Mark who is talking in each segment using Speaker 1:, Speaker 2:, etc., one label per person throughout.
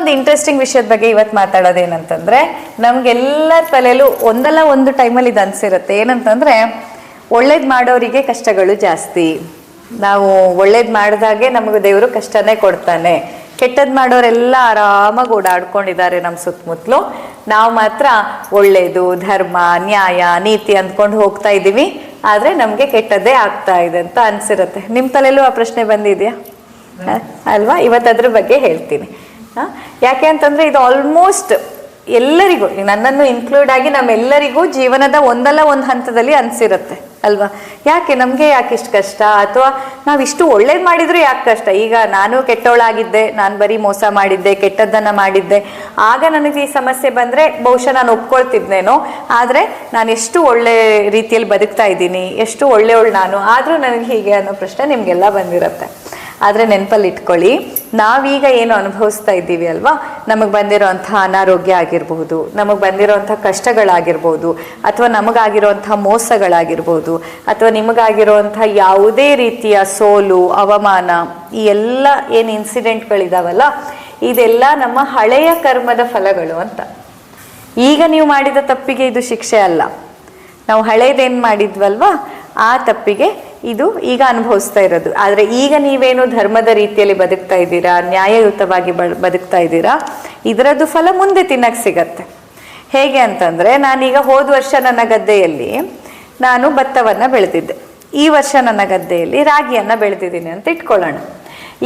Speaker 1: ಒಂದು ಇಂಟ್ರೆಸ್ಟಿಂಗ್ ವಿಷಯದ ಬಗ್ಗೆ ಇವತ್ತು ಮಾತಾಡೋದೇನಂತಂದ್ರೆ ನಮ್ಗೆಲ್ಲರ ತಲೆಯಲ್ಲೂ ಒಂದಲ್ಲ ಒಂದು ಟೈಮಲ್ಲಿ ಇದು ಅನ್ಸಿರುತ್ತೆ. ಏನಂತಂದ್ರೆ, ಒಳ್ಳೇದು ಮಾಡೋರಿಗೆ ಕಷ್ಟಗಳು ಜಾಸ್ತಿ. ನಾವು ಒಳ್ಳೇದು ಮಾಡಿದಾಗೆ ನಮಗೆ ದೇವರು ಕಷ್ಟನೇ ಕೊಡ್ತಾನೆ. ಕೆಟ್ಟದ್ ಮಾಡೋರೆಲ್ಲ ಆರಾಮಾಗಿ ಓಡಾಡ್ಕೊಂಡಿದ್ದಾರೆ ನಮ್ಮ ಸುತ್ತಮುತ್ತಲು ನಾವು ಮಾತ್ರ ಒಳ್ಳೇದು, ಧರ್ಮ, ನ್ಯಾಯ, ನೀತಿ ಅಂದ್ಕೊಂಡು ಹೋಗ್ತಾ ಇದ್ದೀವಿ. ಆದರೆ ನಮಗೆ ಕೆಟ್ಟದ್ದೇ ಆಗ್ತಾ ಇದೆ ಅಂತ ಅನಿಸಿರುತ್ತೆ. ನಿಮ್ಮ ತಲೆಯಲ್ಲೂ ಆ ಪ್ರಶ್ನೆ ಬಂದಿದೆಯಾ? ಅಲ್ವಾ? ಇವತ್ತು ಅದ್ರ ಬಗ್ಗೆ ಹೇಳ್ತೀನಿ? ಯಾಕೆ ಅಂತಂದ್ರೆ ಇದು ಆಲ್ಮೋಸ್ಟ್ ಎಲ್ಲರಿಗೂ ನನ್ನನ್ನು ಇನ್ಕ್ಲೂಡ್ ಆಗಿ ನಮ್ಮೆಲ್ಲರಿಗೂ ಜೀವನದ ಒಂದಲ್ಲ ಒಂದು ಹಂತದಲ್ಲಿ ಅನ್ಸಿರುತ್ತೆ, ಅಲ್ವಾ? ಯಾಕೆ, ನಮಗೆ ಯಾಕೆ ಇಷ್ಟು ಕಷ್ಟ? ಅಥವಾ ನಾವಿಷ್ಟು ಒಳ್ಳೇದು ಮಾಡಿದ್ರೂ ಯಾಕೆ ಕಷ್ಟ? ಈಗ ನಾನು ಕೆಟ್ಟವಳಾಗಿದ್ದೆ ನಾನು ಬರೀ ಮೋಸ ಮಾಡಿದ್ದೆ, ಕೆಟ್ಟದ್ದನ್ನು ಮಾಡಿದ್ದೆ. ಆಗ ನನಗೆ ಈ ಸಮಸ್ಯೆ ಬಂದ್ರೆ ಬಹುಶಃ ನಾನು ಒಪ್ಕೊಳ್ತಿದ್ನೇನೋ, ಆದ್ರೆ ನಾನು ಎಷ್ಟು ಒಳ್ಳೆ ರೀತಿಯಲ್ಲಿ ಬದುಕ್ತಾ ಇದ್ದೀನಿ, ಎಷ್ಟು ಒಳ್ಳೆಯವಳು ನಾನು, ಆದ್ರೂ ನನಗೆ ಹೀಗೆ ಅನ್ನೋ ಪ್ರಶ್ನೆ ನಿಮಗೆಲ್ಲ ಬಂದಿರತ್ತೆ. ಆದರೆ ನೆನಪಲ್ಲಿ ಇಟ್ಕೊಳ್ಳಿ. ನಾವೀಗ ಏನು ಅನುಭವಿಸ್ತಾ ಇದ್ದೀವಿ ಅಲ್ವಾ? ನಮಗೆ ಬಂದಿರೋಂಥ ಅನಾರೋಗ್ಯ ಆಗಿರಬಹುದು ನಮಗೆ ಬಂದಿರೋಂಥ ಕಷ್ಟಗಳಾಗಿರ್ಬೋದು, ಅಥವಾ ನಮಗಾಗಿರೋಂಥ ಮೋಸಗಳಾಗಿರ್ಬೋದು, ಅಥವಾ ನಿಮಗಾಗಿರೋಂಥ ಯಾವುದೇ ರೀತಿಯ ಸೋಲು, ಅವಮಾನ, ಈ ಎಲ್ಲ ಏನು ಇನ್ಸಿಡೆಂಟ್ಗಳಿದಾವಲ್ಲ ಇದೆಲ್ಲ ನಮ್ಮ ಹಳೆಯ ಕರ್ಮದ ಫಲಗಳು ಅಂತ. ಈಗ ನೀವು ಮಾಡಿದ ತಪ್ಪಿಗೆ ಇದು ಶಿಕ್ಷೆ ಅಲ್ಲ. ನಾವು ಹಳೇದೇನು ಮಾಡಿದ್ವಲ್ವಾ? ಆ ತಪ್ಪಿಗೆ ಇದು ಈಗ ಅನುಭವಿಸ್ತಾ ಇರೋದು. ಆದರೆ ಈಗ ನೀವೇನು ಧರ್ಮದ ರೀತಿಯಲ್ಲಿ ಬದುಕ್ತಾ ಇದ್ದೀರಾ, ನ್ಯಾಯಯುತವಾಗಿ ಬದುಕ್ತಾ ಇದ್ದೀರಾ, ಇದರದ್ದು ಫಲ ಮುಂದೆ ತಿನ್ನಕ್ಕೆ ಸಿಗತ್ತೆ. ಹೇಗೆ ಅಂತಂದರೆ, ನಾನೀಗ ಹೋದ ವರ್ಷ ನನ್ನ ಗದ್ದೆಯಲ್ಲಿ ನಾನು ಭತ್ತವನ್ನು ಬೆಳೆದಿದ್ದೆ. ಈ ವರ್ಷ ನನ್ನ ಗದ್ದೆಯಲ್ಲಿ ರಾಗಿಯನ್ನು ಬೆಳೆದಿದ್ದೀನಿ ಅಂತ ಇಟ್ಕೊಳ್ಳೋಣ.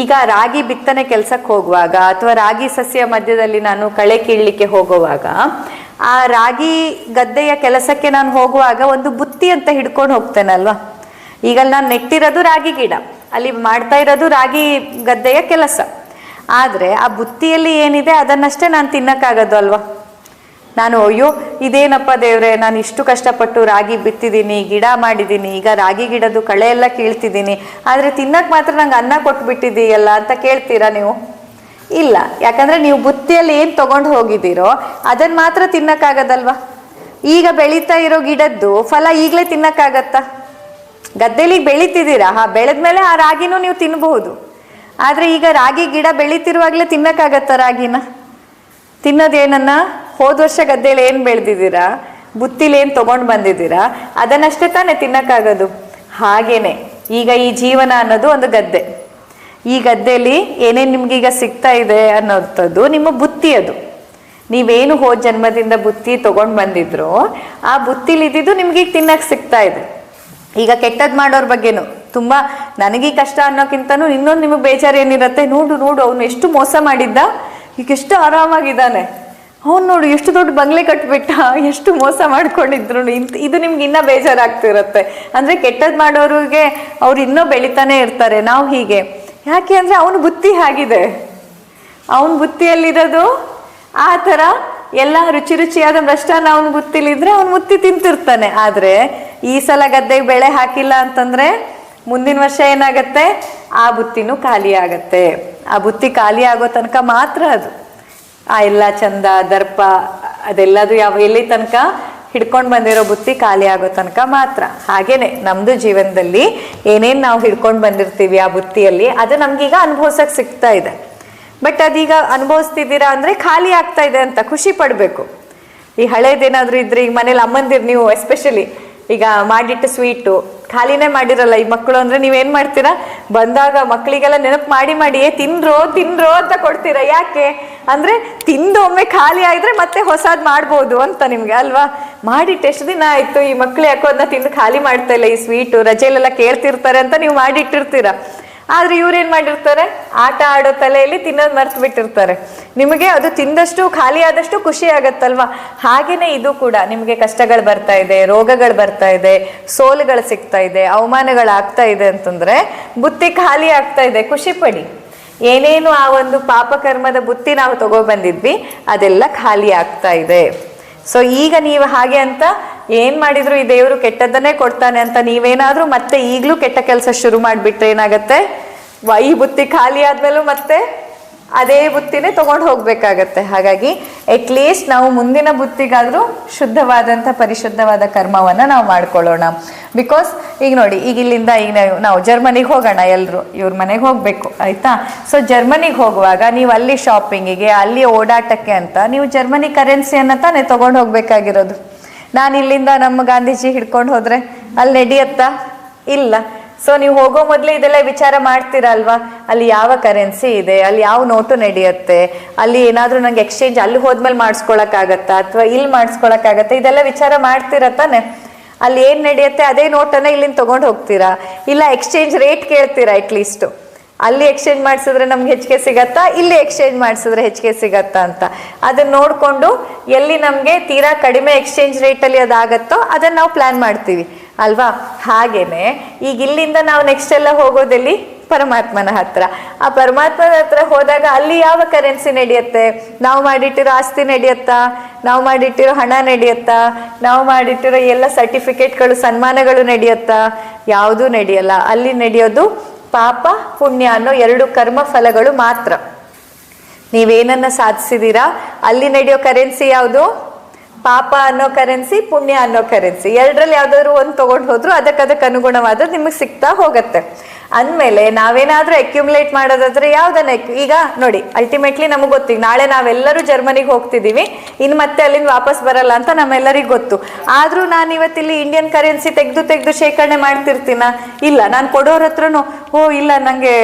Speaker 1: ಈಗ ರಾಗಿ ಬಿತ್ತನೆ ಕೆಲಸಕ್ಕೆ ಹೋಗುವಾಗ ಅಥವಾ ರಾಗಿ ಸಸ್ಯ ಮಧ್ಯದಲ್ಲಿ ನಾನು ಕಳೆ ಕೀಳಲಿಕ್ಕೆ ಹೋಗುವಾಗ, ಆ ರಾಗಿ ಗದ್ದೆಯ ಕೆಲಸಕ್ಕೆ ನಾನು ಹೋಗುವಾಗ ಒಂದು ಬುತ್ತಿ ಅಂತ ಹಿಡ್ಕೊಂಡು ಹೋಗ್ತೇನಲ್ವಾ? ಈಗ ನಾನು ನೆಟ್ಟಿರೋದು ರಾಗಿ ಗಿಡ. ಅಲ್ಲಿ ಮಾಡ್ತಾ ಇರೋದು ರಾಗಿ ಗದ್ದೆಯ ಕೆಲಸ. ಆದರೆ ಆ ಬುತ್ತಿಯಲ್ಲಿ ಏನಿದೆ ಅದನ್ನಷ್ಟೇ ನಾನು ತಿನ್ನಕ್ಕಾಗದು ಅಲ್ವಾ? ನಾನು ಅಯ್ಯೋ, ಇದೇನಪ್ಪ ದೇವ್ರೆ, ನಾನು ಇಷ್ಟು ಕಷ್ಟಪಟ್ಟು ರಾಗಿ ಬಿತ್ತಿದ್ದೀನಿ ಗಿಡ ಮಾಡಿದ್ದೀನಿ ಈಗ ರಾಗಿ ಗಿಡದ್ದು ಕಳೆ ಎಲ್ಲ ಕೀಳ್ತಿದ್ದೀನಿ ಆದರೆ ತಿನ್ನಕ್ಕೆ ಮಾತ್ರ ನಂಗೆ ಅನ್ನ ಕೊಟ್ಬಿಟ್ಟಿದ್ದೀಯಲ್ಲ ಅಂತ ಕೇಳ್ತೀರಾ ನೀವು? ಇಲ್ಲ, ಯಾಕಂದ್ರೆ ನೀವು ಬುತ್ತಿಯಲ್ಲಿ ಏನು ತಗೊಂಡು ಹೋಗಿದ್ದೀರೋ ಅದನ್ನ ಮಾತ್ರ ತಿನ್ನಕ್ಕಾಗದಲ್ವಾ? ಈಗ ಬೆಳೀತಾ ಇರೋ ಗಿಡದ್ದು ಫಲ ಈಗಲೇ ತಿನ್ನಕ್ಕಾಗತ್ತಾ? ಗದ್ದೆಲಿ ಬೆಳೀತಿದ್ದೀರಾ? ಹಾ, ಬೆಳೆದ್ಮೇಲೆ ಆ ರಾಗಿನೂ ನೀವು ತಿನ್ನಬಹುದು ಆದರೆ ಈಗ ರಾಗಿ ಗಿಡ ಬೆಳೀತಿರುವಾಗಲೇ ತಿನ್ನಕ್ಕಾಗತ್ತ ರಾಗಿನ? ತಿನ್ನೋದೇನನ್ನ? ಹೋದ ವರ್ಷ ಗದ್ದೆಲಿ ಏನು ಬೆಳೆದಿದ್ದೀರಾ? ಬುತ್ತಿಲಿ ಏನು ತೊಗೊಂಡು ಬಂದಿದ್ದೀರಾ? ಅದನ್ನಷ್ಟೇ ತಾನೇ ತಿನ್ನಕ್ಕಾಗೋದು. ಹಾಗೇನೆ, ಈಗ ಈ ಜೀವನ ಅನ್ನೋದು ಒಂದು ಗದ್ದೆ. ಈ ಗದ್ದೆಯಲ್ಲಿ ಏನೇನು ಈಗ ಸಿಗ್ತಾ ಇದೆ ಅನ್ನೋಂಥದ್ದು ನಿಮ್ಮ ಬುತ್ತಿ ಅದು. ನೀವೇನು ಹೋದ ಜನ್ಮದಿಂದ ಬುತ್ತಿ ತಗೊಂಡ್ ಬಂದಿದ್ರು, ಆ ಬುತ್ತಿಲಿ ಇದ್ದಿದ್ದು ನಿಮ್ಗೆ ಈಗ ತಿನ್ನಕ್ಕೆ ಸಿಗ್ತಾ ಇದೆ. ಈಗ ಕೆಟ್ಟದ್ ಮಾಡೋರ್ ಬಗ್ಗೆನು ತುಂಬಾ ನನಗೆ ಕಷ್ಟ ಅನ್ನೋಕ್ಕಿಂತನೂ ಇನ್ನೊಂದು ನಿಮಗೆ ಬೇಜಾರು ಏನಿರುತ್ತೆ? ನೋಡು ನೋಡು, ಅವನು ಎಷ್ಟು ಮೋಸ ಮಾಡಿದ್ದ? ಈಗ ಎಷ್ಟು ಆರಾಮಾಗಿದ್ದಾನೆ? ಅವ್ನು ನೋಡು, ಎಷ್ಟು ದೊಡ್ಡ ಬಂಗ್ಲೆ ಕಟ್ಬಿಟ್ಟ? ಎಷ್ಟು ಮೋಸ ಮಾಡ್ಕೊಂಡಿದ್ರು? ಇದು ನಿಮ್ಗೆ ಇನ್ನೂ ಬೇಜಾರಾಗ್ತಿರತ್ತೆ ಅಂದ್ರೆ ಕೆಟ್ಟದ್ ಮಾಡೋರಿಗೆ ಅವ್ರು ಇನ್ನೂ ಬೆಳಿತಾನೆ ಇರ್ತಾರೆ, ನಾವು ಹೀಗೆ. ಯಾಕೆ ಅಂದ್ರೆ ಅವನು ಬುತ್ತಿ ಆಗಿದೆ ಅವನ ಬುತ್ತಿಯಲ್ಲಿರೋದು ಆ ಥರ ಎಲ್ಲ ರುಚಿ ರುಚಿಯಾದ ಭ್ರಷ್ಟಾನ ಅವನ ಬುತ್ತಿಲಿದ್ರೆ ಅವನು ಮುತ್ತಿ ತಿಂತಿರ್ತಾನೆ. ಆದರೆ ಈ ಸಲ ಗದ್ದೆಗೆ ಬೆಳೆ ಹಾಕಿಲ್ಲ ಅಂತಂದ್ರೆ ಮುಂದಿನ ವರ್ಷ ಏನಾಗತ್ತೆ? ಆ ಬುತ್ತಿನೂ ಖಾಲಿ ಆಗತ್ತೆ. ಆ ಬುತ್ತಿ ಖಾಲಿ ಆಗೋ ತನಕ ಮಾತ್ರ ಅದು. ಆ ಎಲ್ಲ ಚಂದ, ದರ್ಪ, ಅದೆಲ್ಲದು ಯಾವ ಎಲ್ಲಿ ತನಕ ಹಿಡ್ಕೊಂಡು ಬಂದಿರೋ ಬುತ್ತಿ ಖಾಲಿ ಆಗೋ ತನಕ ಮಾತ್ರ. ಹಾಗೇನೆ ನಮ್ದು ಜೀವನದಲ್ಲಿ ಏನೇನು ನಾವು ಹಿಡ್ಕೊಂಡು ಬಂದಿರ್ತೀವಿ ಆ ಬುತ್ತಿಯಲ್ಲಿ, ಅದು ನಮ್ಗೀಗ ಅನುಭವಿಸಕ್ ಸಿಗ್ತಾ ಇದೆ. ಬಟ್ ಅದೀಗ ಅನುಭವಿಸ್ತಿದ್ದೀರಾ ಅಂದ್ರೆ ಖಾಲಿ ಆಗ್ತಾ ಇದೆ ಅಂತ ಖುಷಿ ಪಡ್ಬೇಕು. ಈ ಹಳೇದೇನಾದ್ರೂ ಇದ್ರೆ ಈಗ ಮನೇಲಿ ಅಮ್ಮಂದಿರು ನೀವು ಎಸ್ಪೆಷಲಿ ಈಗ ಮಾಡಿಟ್ಟು ಸ್ವೀಟು ಖಾಲಿನೇ ಮಾಡಿರಲ್ಲ ಈ ಮಕ್ಕಳು ಅಂದ್ರೆ ನೀವೇನ್ ಮಾಡ್ತೀರಾ? ಬಂದಾಗ ಮಕ್ಕಳಿಗೆಲ್ಲ ನೆನಪು ಮಾಡಿ ಮಾಡಿ ಏ ತಿನ್ರೋ ತಿನ್ರೋ ಅಂತ ಕೊಡ್ತೀರಾ? ಯಾಕೆ? ಅಂದ್ರೆ ತಿಂದು ಒಮ್ಮೆ ಖಾಲಿ ಆಯಿದ್ರೆ ಮತ್ತೆ ಹೊಸದ್ ಮಾಡ್ಬೋದು ಅಂತ ನಿಮ್ಗೆ ಅಲ್ವಾ? ಮಾಡಿಟ್ಟು ಎಷ್ಟು ದಿನ ಆಯ್ತು ಈ ಮಕ್ಳು ಯಾಕೋ ಅದನ್ನ ತಿಂದು ಖಾಲಿ ಮಾಡ್ತಾ ಇಲ್ಲ ಈ ಸ್ವೀಟು ರಜೆಯಲ್ಲೆಲ್ಲ ಕೇಳ್ತಿರ್ತಾರೆ ಅಂತ ನೀವು ಮಾಡಿಟ್ಟಿರ್ತೀರಾ? ಆದ್ರೆ ಇವ್ರೇನ್ ಮಾಡಿರ್ತಾರೆ? ಆಟ ಆಡೋ ತಲೆಯಲ್ಲಿ ತಿನ್ನೋದು ಮರ್ತು ಬಿಟ್ಟಿರ್ತಾರೆ ನಿಮಗೆ ಅದು ತಿಂದಷ್ಟು ಖಾಲಿ ಆದಷ್ಟು ಖುಷಿ ಆಗತ್ತಲ್ವಾ? ಹಾಗೇನೆ ಇದು ಕೂಡ. ನಿಮಗೆ ಕಷ್ಟಗಳು ಬರ್ತಾ ಇದೆ, ರೋಗಗಳು ಬರ್ತಾ ಇದೆ, ಸೋಲುಗಳು ಸಿಗ್ತಾ ಇದೆ ಅವಮಾನಗಳಾಗ್ತಾ ಇದೆ ಅಂತಂದ್ರೆ ಬುತ್ತಿ ಖಾಲಿ ಆಗ್ತಾ ಇದೆ. ಖುಷಿ ಪಡಿ. ಏನೇನು ಆ ಒಂದು ಪಾಪಕರ್ಮದ ಬುತ್ತಿ ನಾವು ತಗೊಬಂದಿದ್ವಿ ಅದೆಲ್ಲ ಖಾಲಿ ಆಗ್ತಾ ಇದೆ. ಸೊ ಈಗ ನೀವು ಹಾಗೆ ಅಂತ ಏನ್ ಮಾಡಿದ್ರು ಈ ದೇವರು ಕೆಟ್ಟದ್ದನ್ನೇ ಕೊಡ್ತಾನೆ ಅಂತ ನೀವೇನಾದ್ರೂ ಮತ್ತೆ ಈಗ್ಲೂ ಕೆಟ್ಟ ಕೆಲಸ ಶುರು ಮಾಡಿಬಿಟ್ರೆ ಏನಾಗತ್ತೆ? ವೈ ಬುತ್ತಿ ಖಾಲಿ ಆದ್ಮೇಲೂ ಮತ್ತೆ ಅದೇ ಬುತ್ತಿನೇ ತಗೊಂಡು ಹೋಗ್ಬೇಕಾಗತ್ತೆ. ಹಾಗಾಗಿ ಅಟ್ಲೀಸ್ಟ್ ನಾವು ಮುಂದಿನ ಬುತ್ತಿಗಾದ್ರೂ ಶುದ್ಧವಾದಂಥ ಪರಿಶುದ್ಧವಾದ ಕರ್ಮವನ್ನ ನಾವು ಮಾಡ್ಕೊಳ್ಳೋಣ. ಬಿಕಾಸ್ ಈಗ ನೋಡಿ, ಈಗ ಇಲ್ಲಿಂದ ಈಗ ನಾವು- ನಾವು ಜರ್ಮನಿಗೆ ಹೋಗೋಣ ಎಲ್ಲರೂ ಇವ್ರ ಮನೆಗೆ ಹೋಗ್ಬೇಕು, ಆಯ್ತಾ? ಸೊ ಜರ್ಮನಿಗೆ ಹೋಗುವಾಗ ನೀವು ಅಲ್ಲಿ ಶಾಪಿಂಗಿಗೆ ಅಲ್ಲಿ ಓಡಾಟಕ್ಕೆ ಅಂತ ನೀವು ಜರ್ಮನಿ ಕರೆನ್ಸಿಯನ್ನ ತಾನೇ ತಗೊಂಡು ಹೋಗ್ಬೇಕಾಗಿರೋದು. ನಾನು ಇಲ್ಲಿಂದ ನಮ್ಮ ಗಾಂಧೀಜಿ ಹಿಡ್ಕೊಂಡು ಹೋದ್ರೆ ಅಲ್ಲಿ ನಡೆಯತ್ತಾ? ಇಲ್ಲ. ಸೊ ನೀವು ಹೋಗೋ ಮೊದಲೇ ಇದೆಲ್ಲ ವಿಚಾರ ಮಾಡ್ತೀರಲ್ವಾ? ಅಲ್ಲಿ ಯಾವ ಕರೆನ್ಸಿ ಇದೆ? ಅಲ್ಲಿ ಯಾವ ನೋಟು ನಡೆಯುತ್ತೆ? ಅಲ್ಲಿ ಏನಾದರೂ ನಂಗೆ ಎಕ್ಸ್ಚೇಂಜ್ ಅಲ್ಲಿ ಹೋದ್ಮೇಲೆ ಮಾಡಿಸ್ಕೊಳಕ್ಕಾಗತ್ತಾ? ಅಥವಾ ಇಲ್ಲಿ ಮಾಡಿಸ್ಕೊಳಕ್ಕಾಗತ್ತಾ? ಇದೆಲ್ಲ ವಿಚಾರ ಮಾಡ್ತೀರಾ ತಾನೆ? ಅಲ್ಲಿ ಏನು ನಡೆಯುತ್ತೆ? ಅದೇ ನೋಟನ್ನ ಇಲ್ಲಿಂದ ತೊಗೊಂಡು ಹೋಗ್ತೀರಾ? ಇಲ್ಲ ಎಕ್ಸ್ಚೇಂಜ್ ರೇಟ್ ಕೇಳ್ತೀರಾ ಅಟ್ಲೀಸ್ಟು ಅಲ್ಲಿ ಎಕ್ಸ್ಚೇಂಜ್ ಮಾಡಿಸಿದ್ರೆ ನಮ್ಗೆ ಹೆಚ್ಚಿಗೆ ಸಿಗತ್ತಾ? ಇಲ್ಲಿ ಎಕ್ಸ್ಚೇಂಜ್ ಮಾಡಿಸಿದ್ರೆ ಹೆಚ್ಚಿಗೆ ಸಿಗತ್ತಾ ಅಂತ. ಅದನ್ನ ನೋಡಿಕೊಂಡು ಎಲ್ಲಿ ನಮಗೆ ತೀರಾ ಕಡಿಮೆ ಎಕ್ಸ್ಚೇಂಜ್ ರೇಟಲ್ಲಿ ಅದಾಗತ್ತೋ ಅದನ್ನ ನಾವು ಪ್ಲಾನ್ ಮಾಡ್ತೀವಿ. ಅಲ್ವಾ? ಹಾಗೇನೆ ಈಗ ಇಲ್ಲಿಂದ ನಾವು ನೆಕ್ಸ್ಟ್ ಎಲ್ಲ ಹೋಗೋದೆಲ್ಲಿ? ಪರಮಾತ್ಮನ ಹತ್ರ. ಆ ಪರಮಾತ್ಮನ ಹತ್ರ ಹೋದಾಗ ಅಲ್ಲಿ ಯಾವ ಕರೆನ್ಸಿ ನಡೆಯುತ್ತೆ? ನಾವು ಮಾಡಿಟ್ಟಿರೋ ಆಸ್ತಿ ನಡೆಯುತ್ತಾ? ನಾವು ಮಾಡಿಟ್ಟಿರೋ ಹಣ ನಡೆಯುತ್ತಾ? ನಾವು ಮಾಡಿಟ್ಟಿರೋ ಎಲ್ಲ ಸರ್ಟಿಫಿಕೇಟ್ಗಳು ಸನ್ಮಾನಗಳು ನಡೆಯುತ್ತಾ? ಯಾವುದೂ ನಡೆಯಲ್ಲ. ಅಲ್ಲಿ ನಡೆಯೋದು ಪಾಪ, ಪುಣ್ಯ ಅನ್ನೋ ಎರಡು ಕರ್ಮ ಫಲಗಳು ಮಾತ್ರ. ನೀವೇನನ್ನ ಸಾಧಿಸಿದೀರಾ? ಅಲ್ಲಿ ನಡೆಯೋ ಕರೆನ್ಸಿ ಯಾವುದು? ಪಾಪ ಅನ್ನೋ ಕರೆನ್ಸಿ ಪುಣ್ಯ ಅನ್ನೋ ಕರೆನ್ಸಿ ಎರಡರಲ್ಲಿ ಯಾವ್ದಾದ್ರು ಒಂದು ತಗೊಂಡು ಹೋದ್ರು ಅದಕ್ಕೆ ಅದಕ್ಕೆ ಅನುಗುಣವಾದ ನಿಮಗೆ ಸಿಗ್ತಾ ಹೋಗತ್ತೆ. ಅಂದಮೇಲೆ ನಾವೇನಾದರೂ ಅಕ್ಯುಮುಲೇಟ್ ಮಾಡೋದಾದ್ರೆ ಯಾವ್ದನ್ನ ಈಗ ನೋಡಿ ಅಲ್ಟಿಮೇಟ್ಲಿ ನಮಗೆ ಗೊತ್ತಿಗೆ ನಾಳೆ ನಾವೆಲ್ಲರೂ ಜರ್ಮನಿಗೆ ಹೋಗ್ತಿದೀವಿ ಇನ್ನು ಮತ್ತೆ ಅಲ್ಲಿಂದ ವಾಪಸ್ ಬರಲ್ಲ ಅಂತ ನಮ್ಮೆಲ್ಲರಿಗೂ ಗೊತ್ತು. ಆದರೂ ನಾನು ಇವತ್ತಿಲ್ಲಿ ಇಂಡಿಯನ್ ಕರೆನ್ಸಿ ತೆಗೆದು ತೆಗೆದು ಶೇಖರಣೆ ಮಾಡ್ತಿರ್ತೀನ? ಇಲ್ಲ, ನಾನು ಕೊಡೋರ ಹತ್ರನು, ಓ, ಇಲ್ಲ ನನಗೆ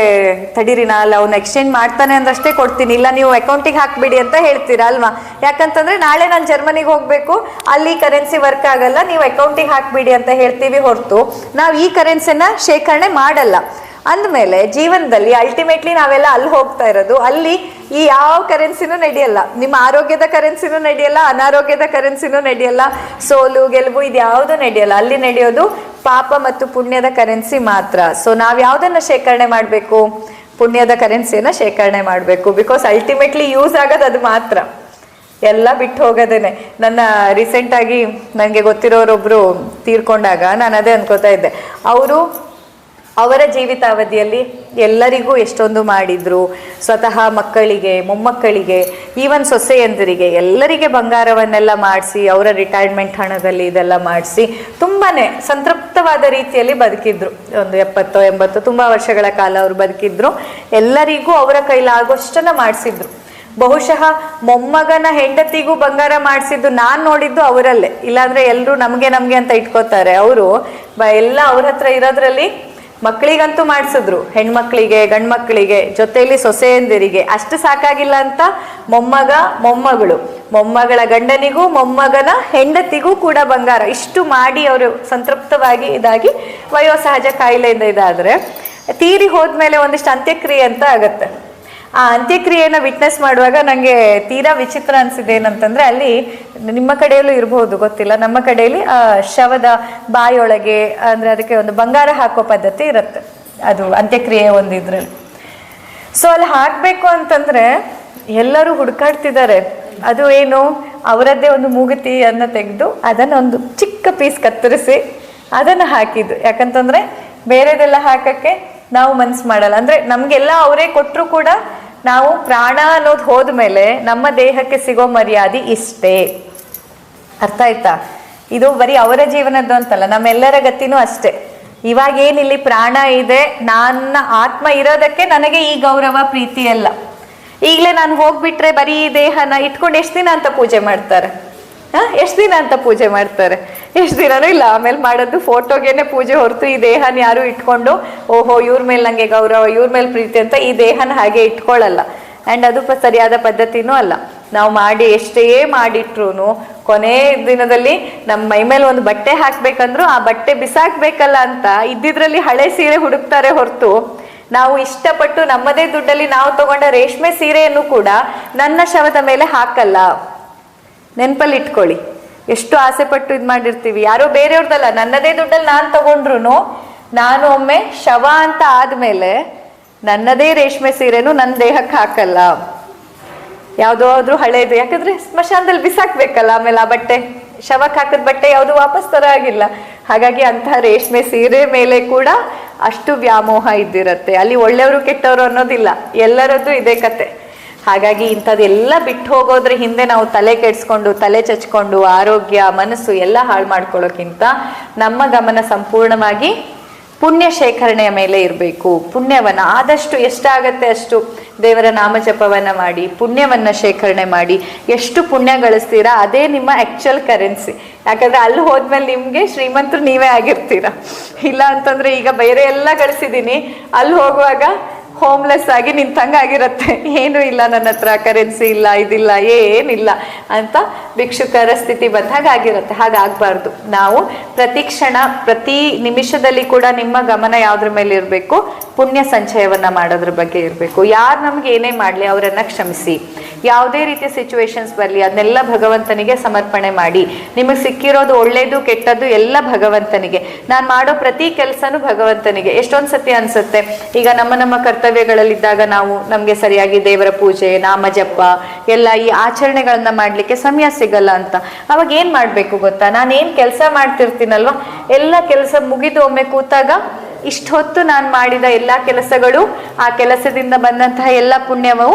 Speaker 1: ತಡೀರಿ, ನಾ ಅಲ್ಲ ಅವ್ನು ಎಕ್ಸ್ಚೇಂಜ್ ಮಾಡ್ತಾನೆ ಅಂದಷ್ಟೇ ಕೊಡ್ತೀನಿ, ಇಲ್ಲ, ನೀವು ಅಕೌಂಟಿಗೆ ಹಾಕ್ಬಿಡಿ ಅಂತ ಹೇಳ್ತೀರಾ ಅಲ್ವಾ? ಯಾಕಂತಂದ್ರೆ ನಾಳೆ ನಾನು ಜರ್ಮನಿಗೆ ಹೋಗಬೇಕು, ಅಲ್ಲಿ ಕರೆನ್ಸಿ ವರ್ಕ್ ಆಗಲ್ಲ, ನೀವು ಅಕೌಂಟಿಗೆ ಹಾಕ್ಬಿಡಿ ಅಂತ ಹೇಳ್ತೀವಿ ಹೊರತು. ನಾವು ಈ ಕರೆನ್ಸಿನ ಶೇಖರಣೆ ಮಾಡಲ್ಲ. ಅಂದಮೇಲೆ ಜೀವನದಲ್ಲಿ ಅಲ್ಟಿಮೇಟ್ಲಿ ನಾವೆಲ್ಲ ಅಲ್ಲಿ ಹೋಗ್ತಾ ಇರೋದು. ಅಲ್ಲಿ ಈ ಯಾವ ಕರೆನ್ಸಿನೂ ನಡೆಯಲ್ಲ. ನಿಮ್ಮ ಆರೋಗ್ಯದ ಕರೆನ್ಸಿನೂ ನಡೆಯಲ್ಲ, ಅನಾರೋಗ್ಯದ ಕರೆನ್ಸಿನೂ ನಡೆಯಲ್ಲ. ಸೋಲು, ಗೆಲುವು ಇದು ಯಾವುದೂ ನಡೆಯಲ್ಲ. ಅಲ್ಲಿ ನಡೆಯೋದು ಪಾಪ ಮತ್ತು ಪುಣ್ಯದ ಕರೆನ್ಸಿ ಮಾತ್ರ. ಸೊ ನಾವು ಯಾವುದನ್ನು ಶೇಖರಣೆ ಮಾಡಬೇಕು? ಪುಣ್ಯದ ಕರೆನ್ಸಿಯನ್ನು ಶೇಖರಣೆ ಮಾಡಬೇಕು. ಬಿಕಾಸ್ ಅಲ್ಟಿಮೇಟ್ಲಿ ಯೂಸ್ ಆಗೋದು ಅದು ಮಾತ್ರ. ಎಲ್ಲ ಬಿಟ್ಟು ಹೋಗೋದೇನೆ. ನನ್ನ ರೀಸೆಂಟಾಗಿ ನನಗೆ ಗೊತ್ತಿರೋರೊಬ್ಬರು ತೀರ್ಕೊಂಡಾಗ ನಾನು ಅದೇ ಅನ್ಕೋತಾ ಇದ್ದೆ. ಅವರು ಅವರ ಜೀವಿತಾವಧಿಯಲ್ಲಿ ಎಲ್ಲರಿಗೂ ಎಷ್ಟೊಂದು ಮಾಡಿದ್ರು. ಸ್ವತಃ ಮಕ್ಕಳಿಗೆ, ಮೊಮ್ಮಕ್ಕಳಿಗೆ ಈವನ್ ಸೊಸೆಯಂದರಿಗೆ ಎಲ್ಲರಿಗೆ ಬಂಗಾರವನ್ನೆಲ್ಲ ಮಾಡಿಸಿ, ಅವರ ರಿಟೈರ್ಮೆಂಟ್ ಹಣದಲ್ಲಿ ಇದೆಲ್ಲ ಮಾಡಿಸಿ ತುಂಬಾ ಸಂತೃಪ್ತವಾದ ರೀತಿಯಲ್ಲಿ ಬದುಕಿದ್ರು. ಒಂದು ಎಪ್ಪತ್ತೋ ಎಂಬತ್ತೋ ತುಂಬಾ ವರ್ಷಗಳ ಕಾಲ ಅವರು ಬದುಕಿದ್ರು. ಎಲ್ಲರಿಗೂ ಅವರ ಕೈಲಾಗೋಷ್ಟನ್ನ ಮಾಡಿಸಿದ್ರು. ಬಹುಶಃ ಮೊಮ್ಮಗನ ಹೆಂಡತಿಗೂ ಬಂಗಾರ ಮಾಡಿಸಿದ್ದು ನಾನ್ ನೋಡಿದ್ದು ಅವರಲ್ಲೇ. ಇಲ್ಲಾಂದ್ರೆ ಎಲ್ಲರೂ ನಮ್ಗೆ ನಮ್ಗೆ ಅಂತ ಇಟ್ಕೋತಾರೆ. ಅವರು ಎಲ್ಲ ಅವ್ರ ಹತ್ರ ಇರೋದ್ರಲ್ಲಿ ಮಕ್ಕಳಿಗಂತೂ ಮಾಡಿಸಿದ್ರು. ಹೆಣ್ಮಕ್ಳಿಗೆ, ಗಂಡ್ಮಕ್ಳಿಗೆ, ಜೊತೆಯಲ್ಲಿ ಸೊಸೆಯಂದಿರಿಗೆ. ಅಷ್ಟು ಸಾಕಾಗಿಲ್ಲ ಅಂತ ಮೊಮ್ಮಗ, ಮೊಮ್ಮಗಳು. ಮೊಮ್ಮಗಳ ಗಂಡನಿಗೂ, ಮೊಮ್ಮಗನ ಹೆಂಡತಿಗೂ ಕೂಡ ಬಂಗಾರ. ಇಷ್ಟು ಮಾಡಿ ಅವರು ಸಂತೃಪ್ತವಾಗಿ ಇದಾಗಿ ವಯೋಸಹಜ ಕಾಯಿಲೆಯಿಂದ ಇದಾದರೆ, ತೀರಿ ಹೋದ್ಮೇಲೆ ಒಂದಿಷ್ಟು ಅಂತ್ಯಕ್ರಿಯೆ ಅಂತ ಆಗತ್ತೆ. ಆ ಅಂತ್ಯಕ್ರಿಯೆನ ವಿಟ್ನೆಸ್ ಮಾಡುವಾಗ ನನಗೆ ತೀರಾ ವಿಚಿತ್ರ ಅನ್ಸಿದೆ ಏನಂತಂದ್ರೆ ಅಲ್ಲಿ ನಿಮ್ಮ ಕಡೆಯಲ್ಲೂ ಇರಬಹುದು ಗೊತ್ತಿಲ್ಲ. ನಮ್ಮ ಕಡೆಯಲ್ಲಿ, ಆ, ಶವದ ಬಾಯೊಳಗೆ, ಅಂದ್ರೆ ಅದಕ್ಕೆ ಒಂದು ಬಂಗಾರ ಹಾಕೋ ಪದ್ಧತಿ ಇರುತ್ತೆ. ಅದು ಅಂತ್ಯಕ್ರಿಯೆ ಒಂದು ಇದರಲ್ಲಿ. ಸೊ ಅಲ್ಲಿ ಹಾಕಬೇಕು ಅಂತಂದ್ರೆ ಎಲ್ಲರೂ ಹುಡುಕಾಡ್ತಿದ್ದಾರೆ. ಅದು ಏನು? ಅವರದ್ದೇ ಒಂದು ಮೂಗುತಿಯನ್ನು ತೆಗೆದು ಅದನ್ನ ಒಂದು ಚಿಕ್ಕ ಪೀಸ್ ಕತ್ತರಿಸಿ ಅದನ್ನು ಹಾಕಿದ್ದು. ಯಾಕಂತಂದ್ರೆ ಬೇರೆದೆಲ್ಲ ಹಾಕಕ್ಕೆ ನಾವು ಮನ್ಸು ಮಾಡಲ್ಲ. ಅಂದ್ರೆ ನಮ್ಗೆಲ್ಲ ಅವರೇ ಕೊಟ್ಟರು ಕೂಡ ನಾವು ಪ್ರಾಣ ಅನ್ನೋದು ಹೋದ್ಮೇಲೆ ನಮ್ಮ ದೇಹಕ್ಕೆ ಸಿಗೋ ಮರ್ಯಾದೆ ಇಷ್ಟೇ. ಅರ್ಥ ಆಯ್ತಾ? ಇದು ಬರೀ ಅವರ ಜೀವನದ್ದು ಅಂತಲ್ಲ, ನಮ್ಮೆಲ್ಲರ ಗತಿನೂ ಅಷ್ಟೇ. ಇವಾಗ ಏನಿಲ್ಲಿ ಪ್ರಾಣ ಇದೆ, ನನ್ನ ಆತ್ಮ ಇರೋದಕ್ಕೆ ನನಗೆ ಈ ಗೌರವ, ಪ್ರೀತಿ ಅಲ್ಲ ಈಗಲೇ ನಾನು ಹೋಗ್ಬಿಟ್ರೆ ಬರೀ ದೇಹನ ಇಟ್ಕೊಂಡು ಎಷ್ಟು ದಿನ ಅಂತ ಪೂಜೆ ಮಾಡ್ತಾರೆ? ಹಾ? ಎಷ್ಟು ದಿನ ಅಂತ ಪೂಜೆ ಮಾಡ್ತಾರೆ? ಎಷ್ಟು ದಿನನೂ ಇಲ್ಲ. ಆಮೇಲೆ ಮಾಡೋದು ಫೋಟೋಗೇನೆ ಪೂಜೆ ಹೊರತು ಈ ದೇಹನ ಯಾರು ಇಟ್ಕೊಂಡು, ಓಹೋ, ಇವ್ರ ಮೇಲೆ ನಂಗೆ ಗೌರವ, ಇವ್ರ ಮೇಲೆ ಪ್ರೀತಿ ಅಂತ ಈ ದೇಹನ ಹಾಗೆ ಇಟ್ಕೊಳ್ಳಲ್ಲ ಆ್ಯಂಡ್ ಅದು ಸರಿಯಾದ ಪದ್ಧತಿನೂ ಅಲ್ಲ. ನಾವು ಮಾಡಿ, ಎಷ್ಟೇ ಮಾಡಿಟ್ರು ಕೊನೆ ದಿನದಲ್ಲಿ ನಮ್ಮ ಮೈ ಮೇಲೆ ಒಂದು ಬಟ್ಟೆ ಹಾಕ್ಬೇಕಂದ್ರು ಆ ಬಟ್ಟೆ ಬಿಸಾಕ್ಬೇಕಲ್ಲ ಅಂತ ಇದ್ದಿದ್ರಲ್ಲಿ ಹಳೆ ಸೀರೆ ಹುಡುಕ್ತಾರೆ ಹೊರತು, ನಾವು ಇಷ್ಟಪಟ್ಟು ನಮ್ಮದೇ ದುಡ್ಡಲ್ಲಿ ನಾವು ತಗೊಂಡ ರೇಷ್ಮೆ ಸೀರೆಯನ್ನು ಕೂಡ ನನ್ನ ಶವದ ಮೇಲೆ ಹಾಕಲ್ಲ. ನೆನಪಲ್ಲಿ ಇಟ್ಕೊಳ್ಳಿ. ಎಷ್ಟು ಆಸೆ ಪಟ್ಟು ಇದು ಮಾಡಿರ್ತೀವಿ. ಯಾರೋ ಬೇರೆಯವ್ರದಲ್ಲ, ನನ್ನದೇ ದುಡ್ಡಲ್ಲಿ ನಾನು ತಗೊಂಡ್ರು ನಾನು ಒಮ್ಮೆ ಶವ ಅಂತ ಆದ್ಮೇಲೆ ನನ್ನದೇ ರೇಷ್ಮೆ ಸೀರೆನು ನನ್ನ ದೇಹಕ್ಕೆ ಹಾಕಲ್ಲ. ಯಾವುದಾದ್ರೂ ಹಳೇದು, ಯಾಕಂದ್ರೆ ಸ್ಮಶಾನದಲ್ಲಿ ಬಿಸಾಕ್ಬೇಕಲ್ಲ ಆಮೇಲೆ ಆ ಬಟ್ಟೆ. ಶವಕ್ಕೆ ಹಾಕಿದ ಬಟ್ಟೆ ಯಾವುದು ವಾಪಸ್ ತರ ಆಗಿಲ್ಲ ಹಾಗಾಗಿ ಅಂತಹ ರೇಷ್ಮೆ ಸೀರೆ ಮೇಲೆ ಕೂಡ ಅಷ್ಟು ವ್ಯಾಮೋಹ ಇದ್ದಿರತ್ತೆ. ಅಲ್ಲಿ ಒಳ್ಳೆಯವರು ಕೆಟ್ಟವರು ಅನ್ನೋದಿಲ್ಲ. ಎಲ್ಲರದ್ದು ಇದೇ ಕತೆ. ಹಾಗಾಗಿ ಇಂಥದ್ದೆಲ್ಲ ಬಿಟ್ಟು ಹೋಗೋದ್ರ ಹಿಂದೆ ನಾವು ತಲೆ ಕೆಡ್ಸ್ಕೊಂಡು, ತಲೆ ಚಚ್ಕೊಂಡು, ಆರೋಗ್ಯ, ಮನಸ್ಸು ಎಲ್ಲ ಹಾಳು ಮಾಡ್ಕೊಳ್ಳೋಕ್ಕಿಂತ ನಮ್ಮ ಗಮನ ಸಂಪೂರ್ಣವಾಗಿ ಪುಣ್ಯ ಶೇಖರಣೆಯ ಮೇಲೆ ಇರಬೇಕು. ಪುಣ್ಯವನ್ನ ಆದಷ್ಟು ಎಷ್ಟಾಗತ್ತೆ ಅಷ್ಟು ದೇವರ ನಾಮಜಪವನ್ನ ಮಾಡಿ, ಪುಣ್ಯವನ್ನ ಶೇಖರಣೆ ಮಾಡಿ, ಎಷ್ಟು ಪುಣ್ಯ ಗಳಿಸ್ತೀರಾ ಅದೇ ನಿಮ್ಮ ಆಕ್ಚುಯಲ್ ಕರೆನ್ಸಿ ಯಾಕಂದ್ರೆ ಅಲ್ಲಿ ಹೋದ್ಮೇಲೆ ನಿಮ್ಗೆ ಶ್ರೀಮಂತರು ನೀವೇ ಆಗಿರ್ತೀರಾ. ಇಲ್ಲ ಅಂತಂದ್ರೆ ಈಗ ಬೇರೆ ಎಲ್ಲ ಗಳಿಸಿದೀನಿ ಅಲ್ಲಿ ಹೋಗುವಾಗ ಹೋಮ್ಲೆಸ್ ಆಗಿ ನಿಂತಂಗಾಗಿರುತ್ತೆ ಏನೂ ಇಲ್ಲ ನನ್ನ ಹತ್ರ ಕರೆನ್ಸಿ ಇಲ್ಲ, ಇದಿಲ್ಲ, ಏನಿಲ್ಲ ಅಂತ ಭಿಕ್ಷುಕರ ಸ್ಥಿತಿ ಬಂದಾಗ ಆಗಿರುತ್ತೆ. ಹಾಗಾಗಬಾರ್ದು. ನಾವು ಪ್ರತಿ ಕ್ಷಣ, ಪ್ರತಿ ನಿಮಿಷದಲ್ಲಿ ಕೂಡ ನಿಮ್ಮ ಗಮನ ಯಾವ್ದ್ರ ಮೇಲೆ ಇರಬೇಕು? ಪುಣ್ಯ ಸಂಚಯವನ್ನ ಮಾಡೋದ್ರ ಬಗ್ಗೆ ಇರಬೇಕು. ಯಾರು ನಮ್ಗೆ ಏನೇ ಮಾಡಲಿ, ಅವರನ್ನ ಕ್ಷಮಿಸಿ. ಯಾವುದೇ ರೀತಿಯ ಸಿಚುವೇಶನ್ಸ್ ಬರಲಿ, ಅದನ್ನೆಲ್ಲ ಭಗವಂತನಿಗೆ ಸಮರ್ಪಣೆ ಮಾಡಿ. ನಿಮಗೆ ಸಿಕ್ಕಿರೋದು ಒಳ್ಳೇದು, ಕೆಟ್ಟದ್ದು ಎಲ್ಲ ಭಗವಂತನಿಗೆ. ನಾನು ಮಾಡೋ ಪ್ರತಿ ಕೆಲಸನೂ ಭಗವಂತನಿಗೆ. ಎಷ್ಟೊಂದು ಸತಿ ಅನ್ಸುತ್ತೆ, ಈಗ ನಮ್ಮ ನಮ್ಮ ಕರ್ತವ್ಯಗಳಲ್ಲಿದ್ದಾಗ ನಾವು ನಮಗೆ ಸರಿಯಾಗಿ ದೇವರ ಪೂಜೆ ನಾಮ ಜಪ ಎಲ್ಲ ಈ ಆಚರಣೆಗಳನ್ನ ಮಾಡ್ಲಿಕ್ಕೆ ಸಮಯ ಸಿಗಲ್ಲ ಅಂತ. ಅವಾಗ ಏನ್ ಮಾಡ್ಬೇಕು ಗೊತ್ತಾ? ನಾನು ಏನ್ ಕೆಲಸ ಮಾಡ್ತಿರ್ತೀನಲ್ವಾ? ಎಲ್ಲ ಕೆಲಸ ಮುಗಿದು ಒಮ್ಮೆ ಕೂತಾಗ ಇಷ್ಟೊತ್ತು ನಾನು ಮಾಡಿದ ಎಲ್ಲ ಕೆಲಸಗಳು, ಆ ಕೆಲಸದಿಂದ ಬಂದಂತಹ ಎಲ್ಲ ಪುಣ್ಯವು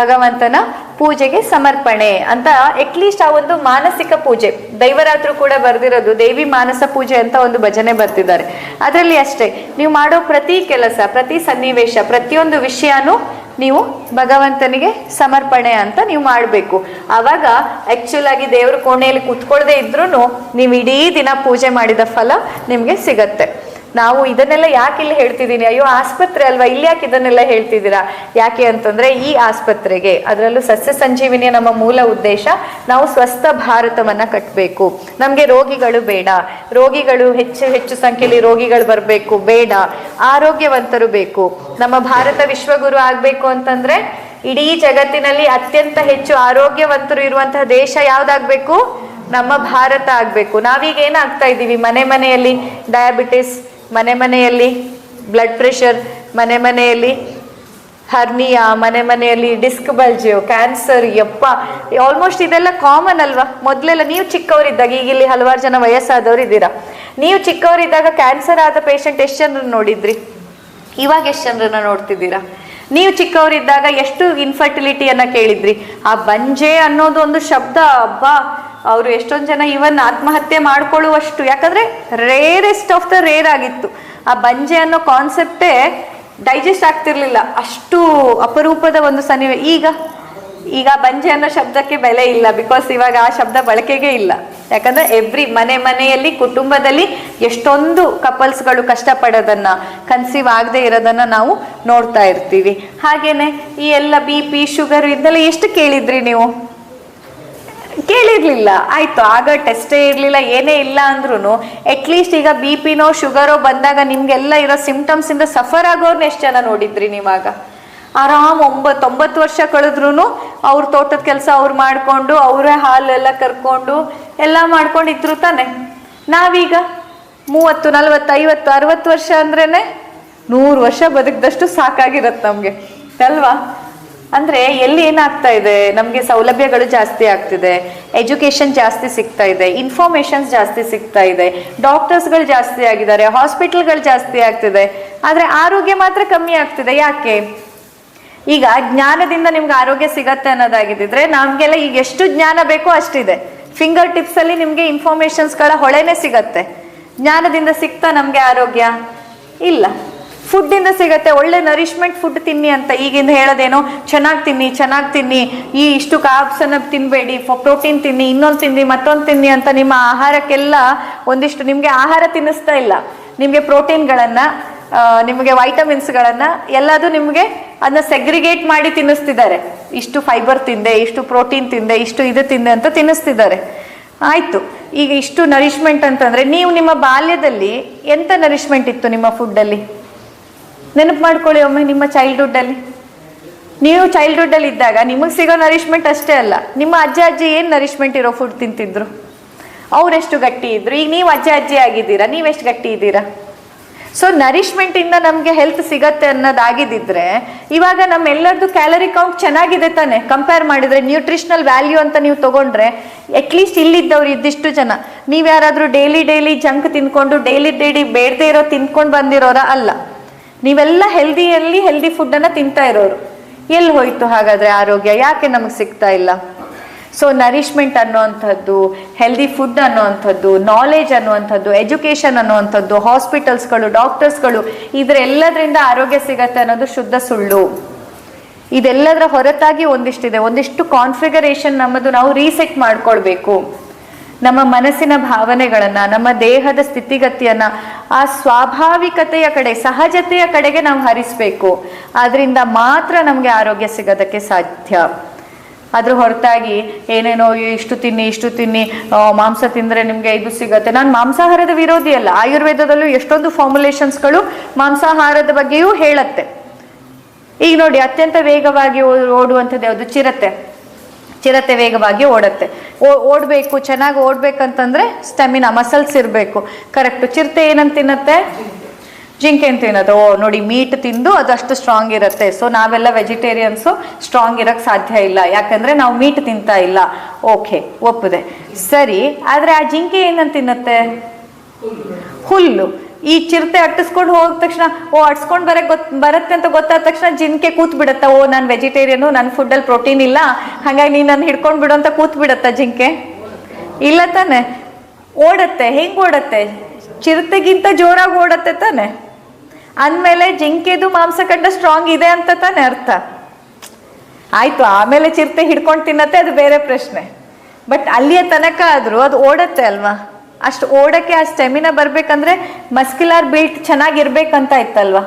Speaker 1: ಭಗವಂತನ ಪೂಜೆಗೆ ಸಮರ್ಪಣೆ ಅಂತ ಅಟ್ಲೀಸ್ಟ್ ಆ ಒಂದು ಮಾನಸಿಕ ಪೂಜೆ. ದೈವರಾತ್ರು ಕೂಡ ಬರ್ದಿರೋದು ದೇವಿ ಮಾನಸ ಪೂಜೆ ಅಂತ ಒಂದು ಭಜನೆ ಬರ್ತಿದ್ದಾರೆ. ಅದರಲ್ಲಿ ಅಷ್ಟೇ, ನೀವು ಮಾಡೋ ಪ್ರತಿ ಕೆಲಸ, ಪ್ರತಿ ಸನ್ನಿವೇಶ, ಪ್ರತಿಯೊಂದು ವಿಷಯನೂ ನೀವು ಭಗವಂತನಿಗೆ ಸಮರ್ಪಣೆ ಅಂತ ನೀವು ಮಾಡಬೇಕು. ಆವಾಗ ಆಕ್ಚುಲ್ ಆಗಿ ದೇವ್ರ ಕೋಣೆಯಲ್ಲಿ ಕುತ್ಕೊಳ್ಳದೆ ಇದ್ರೂ ನೀವು ಇಡೀ ದಿನ ಪೂಜೆ ಮಾಡಿದ ಫಲ ನಿಮಗೆ ಸಿಗತ್ತೆ. ನಾವು ಇದನ್ನೆಲ್ಲ ಯಾಕೆ ಇಲ್ಲಿ ಹೇಳ್ತಿದ್ದೀನಿ? ಅಯ್ಯೋ, ಆಸ್ಪತ್ರೆ ಅಲ್ವಾ? ಇಲ್ಲಿ ಯಾಕೆ ಇದನ್ನೆಲ್ಲ ಹೇಳ್ತಿದ್ದೀರಾ? ಯಾಕೆ ಅಂತಂದ್ರೆ ಈ ಆಸ್ಪತ್ರೆಗೆ ಅದರಲ್ಲೂ ಸಸ್ಯ ಸಂಜೀವಿನಿಯ ನಮ್ಮ ಮೂಲ ಉದ್ದೇಶ ನಾವು ಸ್ವಸ್ಥ ಭಾರತವನ್ನ ಕಟ್ಟಬೇಕು ನಮಗೆ ರೋಗಿಗಳು ಬೇಡ. ರೋಗಿಗಳು ಹೆಚ್ಚು ಹೆಚ್ಚು ಸಂಖ್ಯೆಯಲ್ಲಿ ರೋಗಿಗಳು ಬರಬೇಕು. ಬೇಡ. ಆರೋಗ್ಯವಂತರು ಬೇಕು. ನಮ್ಮ ಭಾರತ ವಿಶ್ವಗುರು ಆಗ್ಬೇಕು ಅಂತಂದ್ರೆ ಇಡೀ ಜಗತ್ತಿನಲ್ಲಿ ಅತ್ಯಂತ ಹೆಚ್ಚು ಆರೋಗ್ಯವಂತರು ಇರುವಂತಹ ದೇಶ ಯಾವ್ದಾಗ್ಬೇಕು? ನಮ್ಮ ಭಾರತ ಆಗ್ಬೇಕು. ನಾವೀಗ ಏನಾಗ್ತಾ ಇದ್ದೀವಿ ಮನೆ ಮನೆಯಲ್ಲಿ ಡಯಾಬಿಟಿಸ್ ಮನೆ ಮನೆಯಲ್ಲಿ ಬ್ಲಡ್ ಪ್ರೆಷರ್ ಮನೆ ಮನೆಯಲ್ಲಿ ಹರ್ನಿಯಾ ಮನೆ ಮನೆಯಲ್ಲಿ ಡಿಸ್ಕ್ ಬಲ್ಜಿಯೋ ಕ್ಯಾನ್ಸರ್ ಯಪ್ಪ. ಆಲ್ಮೋಸ್ಟ್ ಇದೆಲ್ಲ ಕಾಮನ್ ಅಲ್ವಾ? ಮೊದಲೆಲ್ಲ ನೀವು ಚಿಕ್ಕವರಿದ್ದಾಗ, ಈಗ ಇಲ್ಲಿ ಹಲವಾರು ಜನ ವಯಸ್ಸಾದವರು ಇದ್ದೀರಾ. ನೀವು ಚಿಕ್ಕವರಿದ್ದಾಗ ಕ್ಯಾನ್ಸರ್ ಆದ ಪೇಷಂಟ್ ಎಷ್ಟು ಜನರನ್ನ ನೋಡಿದ್ರಿ? ಇವಾಗ ಎಷ್ಟು ಜನರನ್ನ ನೋಡ್ತಿದ್ದೀರಾ? ನೀವು ಚಿಕ್ಕವರಿದ್ದಾಗ ಎಷ್ಟು ಇನ್ಫರ್ಟಿಲಿಟಿಯನ್ನ ಕೇಳಿದ್ರಿ? ಆ ಬಂಜೆ ಅನ್ನೋದು ಒಂದು ಶಬ್ದ, ಅಬ್ಬಾ, ಅವರು ಎಷ್ಟೊಂದು ಜನ ಇವನ್ ಆತ್ಮಹತ್ಯೆ ಮಾಡ್ಕೊಳ್ಳುವಷ್ಟು. ಯಾಕಂದ್ರೆ ರೇರೆಸ್ಟ್ ಆಫ್ ದ ರೇರ್ ಆಗಿತ್ತು. ಆ ಬಂಜೆ ಅನ್ನೋ ಕಾನ್ಸೆಪ್ಟೇ ಡೈಜೆಸ್ಟ್ ಆಗ್ತಿರ್ಲಿಲ್ಲ. ಅಷ್ಟು ಅಪರೂಪದ ಒಂದು ಸನ್ನಿವೇಶ ಈಗ ಈಗ ಬಂಜೆ ಅನ್ನೋ ಶಬ್ದಕ್ಕೆ ಬೆಲೆ ಇಲ್ಲ ಬಿಕಾಸ್ ಇವಾಗ ಆ ಶಬ್ದ ಬಳಕೆಗೆ ಇಲ್ಲ. ಯಾಕಂದ್ರೆ ಎವ್ರಿ ಮನೆ ಮನೆಯಲ್ಲಿ, ಕುಟುಂಬದಲ್ಲಿ ಎಷ್ಟೊಂದು ಕಪಲ್ಸ್ಗಳು ಕಷ್ಟಪಡೋದನ್ನ ಕನ್ಸೀವ್ ಆಗದೆ ಇರೋದನ್ನ ನಾವು ನೋಡ್ತಾ ಇರ್ತೀವಿ. ಹಾಗೇನೆ ಈ ಎಲ್ಲ ಬಿ ಪಿ ಶುಗರ್ ಇದೆಲ್ಲ ಎಷ್ಟು ಕೇಳಿದ್ರಿ ನೀವು? ಕೇಳಿರ್ಲಿಲ್ಲ. ಆಯ್ತು, ಆಗ ಟೆಸ್ಟೇ ಇರ್ಲಿಲ್ಲ, ಏನೇ ಇಲ್ಲ ಅಂದ್ರೂ ಅಟ್ಲೀಸ್ಟ್ ಈಗ ಬಿ ಪಿನೋ ಶುಗರೋ ಬಂದಾಗ ನಿಮ್ಗೆಲ್ಲ ಇರೋ ಸಿಂಪ್ಟಮ್ಸ್ ಇಂದ ಸಫರ್ ಆಗೋರ್ನ ಎಷ್ಟು ಜನ ನೋಡಿದ್ರಿ ನೀವಾಗ? ಆರಾಮ್ ಒಂಬತ್ತು ಒಂಬತ್ತು ವರ್ಷ ಕಳೆದ್ರು ಅವ್ರ ತೋಟದ ಕೆಲಸ ಅವ್ರು ಮಾಡ್ಕೊಂಡು, ಅವರೇ ಹಾಲೆಲ್ಲ ಕರ್ಕೊಂಡು ಎಲ್ಲ ಮಾಡ್ಕೊಂಡಿದ್ರು ತಾನೆ. ನಾವೀಗ ಮೂವತ್ತು ನಲವತ್ತು ಐವತ್ತು ಅರವತ್ತು ವರ್ಷ ಅಂದ್ರೇನೆ ನೂರು ವರ್ಷ ಬದುಕಿದಷ್ಟು ಸಾಕಾಗಿರತ್ತೆ ನಮಗೆ. ಅಲ್ವಾ? ಅಂದ್ರೆ ಎಲ್ಲಿ ಏನಾಗ್ತಾ ಇದೆ? ನಮಗೆ ಸೌಲಭ್ಯಗಳು ಜಾಸ್ತಿ ಆಗ್ತಿದೆ. ಎಜುಕೇಶನ್ ಜಾಸ್ತಿ ಸಿಗ್ತಾ ಇದೆ. ಇನ್ಫಾರ್ಮೇಶನ್ಸ್ ಜಾಸ್ತಿ ಸಿಗ್ತಾ ಇದೆ. ಡಾಕ್ಟರ್ಸ್ಗಳು ಜಾಸ್ತಿ ಆಗಿದ್ದಾರೆ. ಹಾಸ್ಪಿಟಲ್ಗಳು ಜಾಸ್ತಿ ಆಗ್ತಿದೆ. ಆದ್ರೆ ಆರೋಗ್ಯ ಮಾತ್ರ ಕಮ್ಮಿ ಆಗ್ತಿದೆ. ಯಾಕೆ? ಈಗ ಜ್ಞಾನದಿಂದ ನಿಮ್ಗೆ ಆರೋಗ್ಯ ಸಿಗತ್ತೆ ಅನ್ನೋದಾಗಿದ್ದಿದ್ರೆ ನಮಗೆಲ್ಲ ಈಗ ಎಷ್ಟು ಜ್ಞಾನ ಬೇಕೋ ಅಷ್ಟಿದೆ. ಫಿಂಗರ್ ಟಿಪ್ಸ್ ಅಲ್ಲಿ ನಿಮ್ಗೆ ಇನ್ಫಾರ್ಮೇಶನ್ಸ್ಗಳ ಹೊಳೆನೆ ಸಿಗತ್ತೆ. ಜ್ಞಾನದಿಂದ ಸಿಗ್ತಾ ನಮ್ಗೆ ಆರೋಗ್ಯ? ಇಲ್ಲ. ಫುಡ್ ಇಂದ ಸಿಗತ್ತೆ. ಒಳ್ಳೆ ನರಿಶ್ಮೆಂಟ್ ಫುಡ್ ತಿನ್ನಿ ಅಂತ ಈಗಿಂದ ಹೇಳೋದೇನೋ? ಚೆನ್ನಾಗಿ ತಿನ್ನಿ ಚೆನ್ನಾಗಿ ತಿನ್ನಿ. ಈ ಇಷ್ಟು ಕಾರ್ಬ್ಸ್ ಅನ್ನ ತಿನ್ಬೇಡಿ ಪ್ರೋಟೀನ್ ತಿನ್ನಿ, ಇನ್ನೊಂದು ತಿನ್ನಿ, ಮತ್ತೊಂದು ತಿನ್ನಿ ಅಂತ ನಿಮ್ಮ ಆಹಾರಕ್ಕೆಲ್ಲ ಒಂದಿಷ್ಟು ನಿಮ್ಗೆ ಆಹಾರ ತಿನ್ನಿಸ್ತಾ ಇಲ್ಲ. ನಿಮ್ಗೆ ಪ್ರೋಟೀನ್ಗಳನ್ನ ನಿಮಗೆ ವೈಟಮಿನ್ಸ್ಗಳನ್ನು ಎಲ್ಲದು ನಿಮಗೆ ಅದನ್ನ ಸೆಗ್ರಿಗೇಟ್ ಮಾಡಿ ತಿನ್ನಿಸ್ತಿದ್ದಾರೆ. ಇಷ್ಟು ಫೈಬರ್ ತಿಂದೆ, ಇಷ್ಟು ಪ್ರೋಟೀನ್ ತಿಂದೆ, ಇಷ್ಟು ಇದು ತಿಂದೆ ಅಂತ ತಿನ್ನಿಸ್ತಿದ್ದಾರೆ. ಆಯ್ತು. ಈಗ ಇಷ್ಟು ನರಿಶ್ಮೆಂಟ್ ಅಂತಂದ್ರೆ ನೀವು ನಿಮ್ಮ ಬಾಲ್ಯದಲ್ಲಿ ಎಂತ ನರಿಶ್ಮೆಂಟ್ ಇತ್ತು ನಿಮ್ಮ ಫುಡ್ಡಲ್ಲಿ ನೆನಪು ಮಾಡ್ಕೊಳ್ಳಿ ಒಮ್ಮೆ ನಿಮ್ಮ ಚೈಲ್ಡ್ಹುಡ್ ಅಲ್ಲಿ. ನೀವು ಚೈಲ್ಡ್ಹುಡ್ ಅಲ್ಲಿ ಇದ್ದಾಗ ನಿಮಗೆ ಸಿಗೋ ನರಿಶ್ಮೆಂಟ್ ಅಷ್ಟೇ ಅಲ್ಲ. ನಿಮ್ಮ ಅಜ್ಜ, ಅಜ್ಜಿ ಏನು ನರಿಶ್ಮೆಂಟ್ ಇರೋ ಫುಡ್ ತಿಂತಿದ್ರು? ಅವರೆಷ್ಟು ಗಟ್ಟಿ ಇದ್ರು? ಈಗ ನೀವು ಅಜ್ಜ, ಅಜ್ಜಿ ಆಗಿದ್ದೀರಾ? ನೀವೆಷ್ಟು ಗಟ್ಟಿ ಇದ್ದೀರಾ? ಸೊ ನರಿಶ್ಮೆಂಟ್ ಇಂದ ನಮ್ಗೆ ಹೆಲ್ತ್ ಸಿಗತ್ತೆ ಅನ್ನೋದಾಗಿದ್ದಿದ್ರೆ, ಇವಾಗ ನಮ್ಮೆಲ್ಲರದು ಕ್ಯಾಲರಿ ಕೌಂಟ್ ಚೆನ್ನಾಗಿದೆ ತಾನೆ. ಕಂಪೇರ್ ಮಾಡಿದ್ರೆ ನ್ಯೂಟ್ರಿಷನಲ್ ವ್ಯಾಲ್ಯೂ ಅಂತ ನೀವು ತಗೊಂಡ್ರೆ ಅಟ್ಲೀಸ್ಟ್ ಇಲ್ಲಿದ್ದವ್ರು ಇದ್ದಿಷ್ಟು ಜನ. ನೀವು ಯಾರಾದ್ರೂ ಡೈಲಿ ಡೈಲಿ ಜಂಕ್ ತಿನ್ಕೊಂಡು ಡೈಲಿ ಡೈಲಿ ಬೇಡದೇ ಇರೋ ತಿನ್ಕೊಂಡು ಬಂದಿರೋರ ಅಲ್ಲ. ನೀವೆಲ್ಲ ಹೆಲ್ದಿಯಲ್ಲಿ ಹೆಲ್ದಿ ಫುಡ್ ಅನ್ನ ತಿಂತಾ ಇರೋರು. ಎಲ್ಲಿ ಹೋಯ್ತು ಹಾಗಾದ್ರೆ ಆರೋಗ್ಯ? ಯಾಕೆ ನಮಗೆ ಸಿಗ್ತಾ ಇಲ್ಲ? ಸೊ ನರಿಶ್ಮೆಂಟ್ ಅನ್ನುವಂಥದ್ದು ಹೆಲ್ದಿ ಫುಡ್ ಅನ್ನುವಂಥದ್ದು ನಾಲೆಜ್ ಅನ್ನುವಂಥದ್ದು ಎಜುಕೇಶನ್ ಅನ್ನುವಂಥದ್ದು ಹಾಸ್ಪಿಟಲ್ಸ್ಗಳು ಡಾಕ್ಟರ್ಸ್ಗಳು ಇದರೆಲ್ಲದರಿಂದ ಆರೋಗ್ಯ ಸಿಗತ್ತೆ ಅನ್ನೋದು ಶುದ್ಧ ಸುಳ್ಳು. ಇದೆಲ್ಲದರ ಹೊರತಾಗಿ ಒಂದಿಷ್ಟಿದೆ. ಒಂದಿಷ್ಟು ಕಾನ್ಫಿಗರೇಷನ್ ನಮ್ಮದು ನಾವು ರೀಸೆಟ್ ಮಾಡ್ಕೊಳ್ಬೇಕು. ನಮ್ಮ ಮನಸ್ಸಿನ ಭಾವನೆಗಳನ್ನ, ನಮ್ಮ ದೇಹದ ಸ್ಥಿತಿಗತಿಯನ್ನು, ಆ ಸ್ವಾಭಾವಿಕತೆಯ ಕಡೆ, ಸಹಜತೆಯ ಕಡೆಗೆ ನಾವು ಹರಿಸ್ಬೇಕು. ಅದರಿಂದ ಮಾತ್ರ ನಮಗೆ ಆರೋಗ್ಯ ಸಿಗೋದಕ್ಕೆ ಸಾಧ್ಯ. ಅದ್ರ ಹೊರತಾಗಿ ಏನೇನೋ ಇಷ್ಟು ತಿನ್ನಿ ಇಷ್ಟು ತಿನ್ನಿ ಮಾಂಸ ತಿಂದ್ರೆ ನಿಮ್ಗೆ ಇದು ಸಿಗತ್ತೆ. ನಾನು ಮಾಂಸಾಹಾರದ ವಿರೋಧಿ ಅಲ್ಲ. ಆಯುರ್ವೇದದಲ್ಲೂ ಎಷ್ಟೊಂದು ಫಾರ್ಮುಲೇಷನ್ಸ್ಗಳು ಮಾಂಸಾಹಾರದ ಬಗ್ಗೆಯೂ ಹೇಳತ್ತೆ. ಈಗ ನೋಡಿ, ಅತ್ಯಂತ ವೇಗವಾಗಿ ಓಡುವಂಥದ್ದು ಯಾವುದು? ಚಿರತೆ. ಚಿರತೆ ವೇಗವಾಗಿ ಓಡತ್ತೆ. ಓಡ್ಬೇಕು, ಚೆನ್ನಾಗಿ ಓಡ್ಬೇಕಂತಂದ್ರೆ ಸ್ಟೆಮಿನಾ ಮಸಲ್ಸ್ ಇರಬೇಕು. ಕರೆಕ್ಟ್ ಚಿರತೆ ಏನಂತ ತಿನ್ನತ್ತೆ? ಜಿಂಕೆ ಅಂತ ಓ, ನೋಡಿ ಮೀಟ್ ತಿಂದು ಅದಷ್ಟು ಸ್ಟ್ರಾಂಗ್ ಇರುತ್ತೆ. ಸೊ ನಾವೆಲ್ಲ ವೆಜಿಟೇರಿಯನ್ಸು ಸ್ಟ್ರಾಂಗ್ ಇರೋಕ್ಕೆ ಸಾಧ್ಯ ಇಲ್ಲ. ಯಾಕಂದರೆ ನಾವು ಮೀಟ್ ತಿಂತಾ ಇಲ್ಲ. ಓಕೆ ಒಪ್ಪದೆ. ಸರಿ, ಆದರೆ ಆ ಜಿಂಕೆ ಏನಂತ ತಿನ್ನತ್ತೆ? ಹುಲ್ಲು. ಈ ಚಿರತೆ ಅಟ್ಟಿಸ್ಕೊಂಡು ಹೋದ ತಕ್ಷಣ, ಓ ಅಟ್ಸ್ಕೊಂಡು ಬರೋಕ್ಕೆ ಗೊತ್, ಬರುತ್ತೆ ಅಂತ ಗೊತ್ತಾದ ತಕ್ಷಣ ಜಿಂಕೆ ಕೂತ್ ಬಿಡತ್ತ ಓ, ನಾನು ವೆಜಿಟೇರಿಯನು ನನ್ನ ಫುಡ್ಡಲ್ಲಿ ಪ್ರೋಟೀನ್ ಇಲ್ಲ. ಹಾಗಾಗಿ ನೀನು ನನ್ನ ಹಿಡ್ಕೊಂಡು ಬಿಡು ಅಂತ ಕೂತ್ ಬಿಡತ್ತ ಜಿಂಕೆ. ಇಲ್ಲ ತಾನೆ? ಓಡತ್ತೆ. ಹೆಂಗೆ ಓಡತ್ತೆ? ಚಿರತೆಗಿಂತ ಜೋರಾಗಿ ಓಡತ್ತೆ ತಾನೆ? ಅಂದಮೇಲೆ ಜಿಂಕೆದು ಮಾಂಸ ಕಂಡ ಸ್ಟ್ರಾಂಗ್ ಇದೆ ಅಂತ ತಾನೆ ಅರ್ಥ. ಆಯ್ತು, ಆಮೇಲೆ ಚಿರತೆ ಹಿಡ್ಕೊಂಡು ತಿನ್ನತ್ತೆ, ಅದು ಬೇರೆ ಪ್ರಶ್ನೆ. ಬಟ್ ಅಲ್ಲಿಯ ತನಕ ಆದರೂ ಅದು ಓಡತ್ತೆ ಅಲ್ವಾ? ಅಷ್ಟು ಓಡಕ್ಕೆ ಆ ಸ್ಟೆಮಿನಾ ಬರ್ಬೇಕಂದ್ರೆ ಮಸ್ಕ್ಯುಲಾರ್ ಬಿಲ್ಟ್ ಚೆನ್ನಾಗಿರ್ಬೇಕಂತ ಇತ್ತಲ್ವಾ?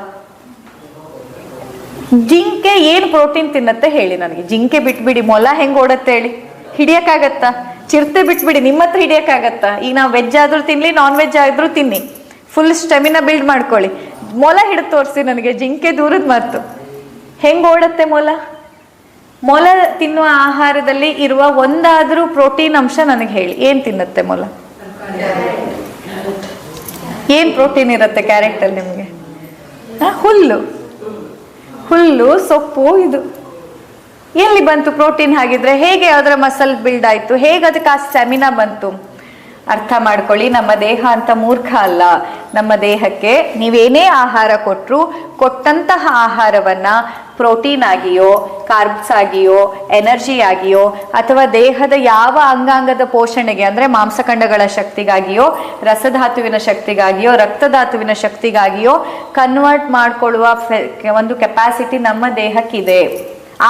Speaker 1: ಜಿಂಕೆ ಏನು ಪ್ರೋಟೀನ್ ತಿನ್ನತ್ತೆ ಹೇಳಿ ನನಗೆ. ಜಿಂಕೆ ಬಿಟ್ಬಿಡಿ, ಮೊಲ ಹೆಂಗ್ ಓಡತ್ತೆ ಹೇಳಿ. ಹಿಡಿಯಕ್ಕಾಗತ್ತಾ? ಚಿರತೆ ಬಿಟ್ಬಿಡಿ, ನಿಮ್ಮ ಹತ್ರ ಹಿಡಿಯಕ್ಕಾಗತ್ತಾ? ಈಗ ನಾವು ವೆಜ್ ಆದರೂ ತಿನ್ಲಿ ನಾನ್ ವೆಜ್ ಆದರೂ ತಿನ್ನಿ. ಫುಲ್ ಸ್ಟೆಮಿನ ಬಿಲ್ಡ್ ಮಾಡ್ಕೊಳ್ಳಿ. ಮೊಲ ಹಿಡಿದು ತೋರಿಸಿ ನನಗೆ ಜಿಂಕೆ ದೂರದ ಮರ್ತು ಹೆಂಗ್ ಓಡತ್ತೆ ಮೊಲ? ಮೊಲ ತಿನ್ನುವ ಆಹಾರದಲ್ಲಿ ಇರುವ ಒಂದಾದರೂ ಪ್ರೋಟೀನ್ ಅಂಶ ನನಗೆ ಹೇಳಿ. ಏನು ತಿನ್ನತ್ತೆ ಮೊಲ? ಏನು ಪ್ರೋಟೀನ್ ಇರುತ್ತೆ ಕ್ಯಾರೆಟಲ್ಲಿ ನಿಮಗೆ? ಹುಲ್ಲು. ಹುಲ್ಲು, ಸೊಪ್ಪು, ಇದು. ಎಲ್ಲಿ ಬಂತು ಪ್ರೋಟೀನ್ ಹಾಗಿದ್ರೆ? ಹೇಗೆ ಅದರ ಮಸಲ್ ಬಿಲ್ಡ್ ಆಯಿತು? ಹೇಗೆ ಅದಕ್ಕೆ ಆ ಸ್ಟೆಮಿನಾ ಬಂತು? ಅರ್ಥ ಮಾಡ್ಕೊಳ್ಳಿ, ನಮ್ಮ ದೇಹ ಅಂತ ಮೂರ್ಖ ಅಲ್ಲ. ನಮ್ಮ ದೇಹಕ್ಕೆ ನೀವೇನೇ ಆಹಾರ ಕೊಟ್ಟರು ಕೊಟ್ಟಂತಹ ಆಹಾರವನ್ನ ಪ್ರೋಟೀನ್ ಆಗಿಯೋ, ಕಾರ್ಬ್ಸ್ ಆಗಿಯೋ, ಎನರ್ಜಿ ಆಗಿಯೋ, ಅಥವಾ ದೇಹದ ಯಾವ ಅಂಗಾಂಗದ ಪೋಷಣೆಗೆ, ಅಂದರೆ ಮಾಂಸಖಂಡಗಳ ಶಕ್ತಿಗಾಗಿಯೋ, ರಸಧಾತುವಿನ ಶಕ್ತಿಗಾಗಿಯೋ, ರಕ್ತಧಾತುವಿನ ಶಕ್ತಿಗಾಗಿಯೋ ಕನ್ವರ್ಟ್ ಮಾಡಿಕೊಳ್ಳುವ ಒಂದು ಕೆಪಾಸಿಟಿ ನಮ್ಮ ದೇಹಕ್ಕಿದೆ.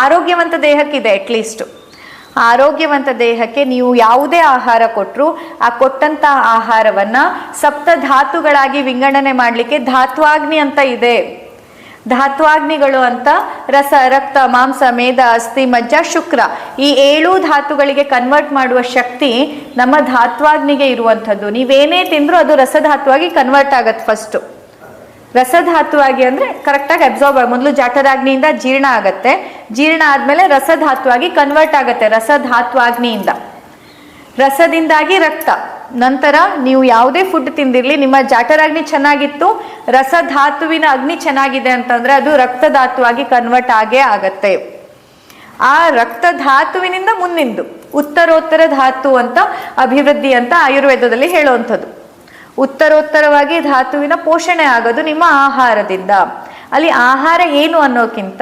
Speaker 1: ಆರೋಗ್ಯವಂತ ದೇಹಕ್ಕಿದೆ ಅಟ್ಲೀಸ್ಟ್ ಆರೋಗ್ಯವಂತ ದೇಹಕ್ಕೆ ನೀವು ಯಾವುದೇ ಆಹಾರ ಕೊಟ್ಟರು ಆ ಕೊಟ್ಟಂತ ಆಹಾರವನ್ನ ಸಪ್ತ ಧಾತುಗಳಾಗಿ ವಿಂಗಡಣೆ ಮಾಡಲಿಕ್ಕೆ ಧಾತ್ವಾಗ್ನಿ ಅಂತ ಇದೆ. ಧಾತ್ವಾಗ್ನಿಗಳು ಅಂತ ರಸ, ರಕ್ತ, ಮಾಂಸ ಮೇಧ ಅಸ್ಥಿ, ಮಜ್ಜ, ಶುಕ್ರ ಈ ಏಳು ಧಾತುಗಳಿಗೆ ಕನ್ವರ್ಟ್ ಮಾಡುವ ಶಕ್ತಿ ನಮ್ಮ ಧಾತ್ವಾಗ್ನಿಗೆ ಇರುವಂಥದ್ದು. ನೀವೇನೇ ತಿಂದರೂ ಅದು ರಸಧಾತುವಾಗಿ ಕನ್ವರ್ಟ್ ಆಗತ್ತೆ ಫಸ್ಟು ರಸಧಾತುವಾಗಿ ಅಂದ್ರೆ ಕರೆಕ್ಟಾಗಿ ಅಬ್ಸಾರ್ಬ್ ಮೊದಲು ಜಠರಾಗ್ನಿಯಿಂದ ಜೀರ್ಣ ಆಗತ್ತೆ. ಜೀರ್ಣ ಆದ್ಮೇಲೆ ರಸಧಾತುವಾಗಿ ಕನ್ವರ್ಟ್ ಆಗತ್ತೆ, ರಸಧಾತುವಾಗ್ನಿಯಿಂದ. ರಸದಿಂದಾಗಿ ರಕ್ತ. ನಂತರ ನೀವು ಯಾವುದೇ ಫುಡ್ ತಿಂದಿರಲಿ, ನಿಮ್ಮ ಜಾಠರಾಗ್ನಿ ಚೆನ್ನಾಗಿತ್ತು, ರಸಧಾತುವಿನ ಅಗ್ನಿ ಚೆನ್ನಾಗಿದೆ ಅಂತಂದ್ರೆ ಅದು ರಕ್ತಧಾತುವಾಗಿ ಕನ್ವರ್ಟ್ ಆಗೇ ಆಗತ್ತೆ. ಆ ರಕ್ತಧಾತುವಿನಿಂದ ಮುಂದಿಂದು, ಉತ್ತರೋತ್ತರ ಧಾತು ಅಂತ ಅಭಿವೃದ್ಧಿ ಅಂತ ಆಯುರ್ವೇದದಲ್ಲಿ ಹೇಳುವಂಥದ್ದು. ಉತ್ತರೋತ್ತರವಾಗಿ ಧಾತುವಿನ ಪೋಷಣೆ ಆಗೋದು ನಿಮ್ಮ ಆಹಾರದಿಂದ. ಅಲ್ಲಿ ಆಹಾರ ಏನು ಅನ್ನೋಕ್ಕಿಂತ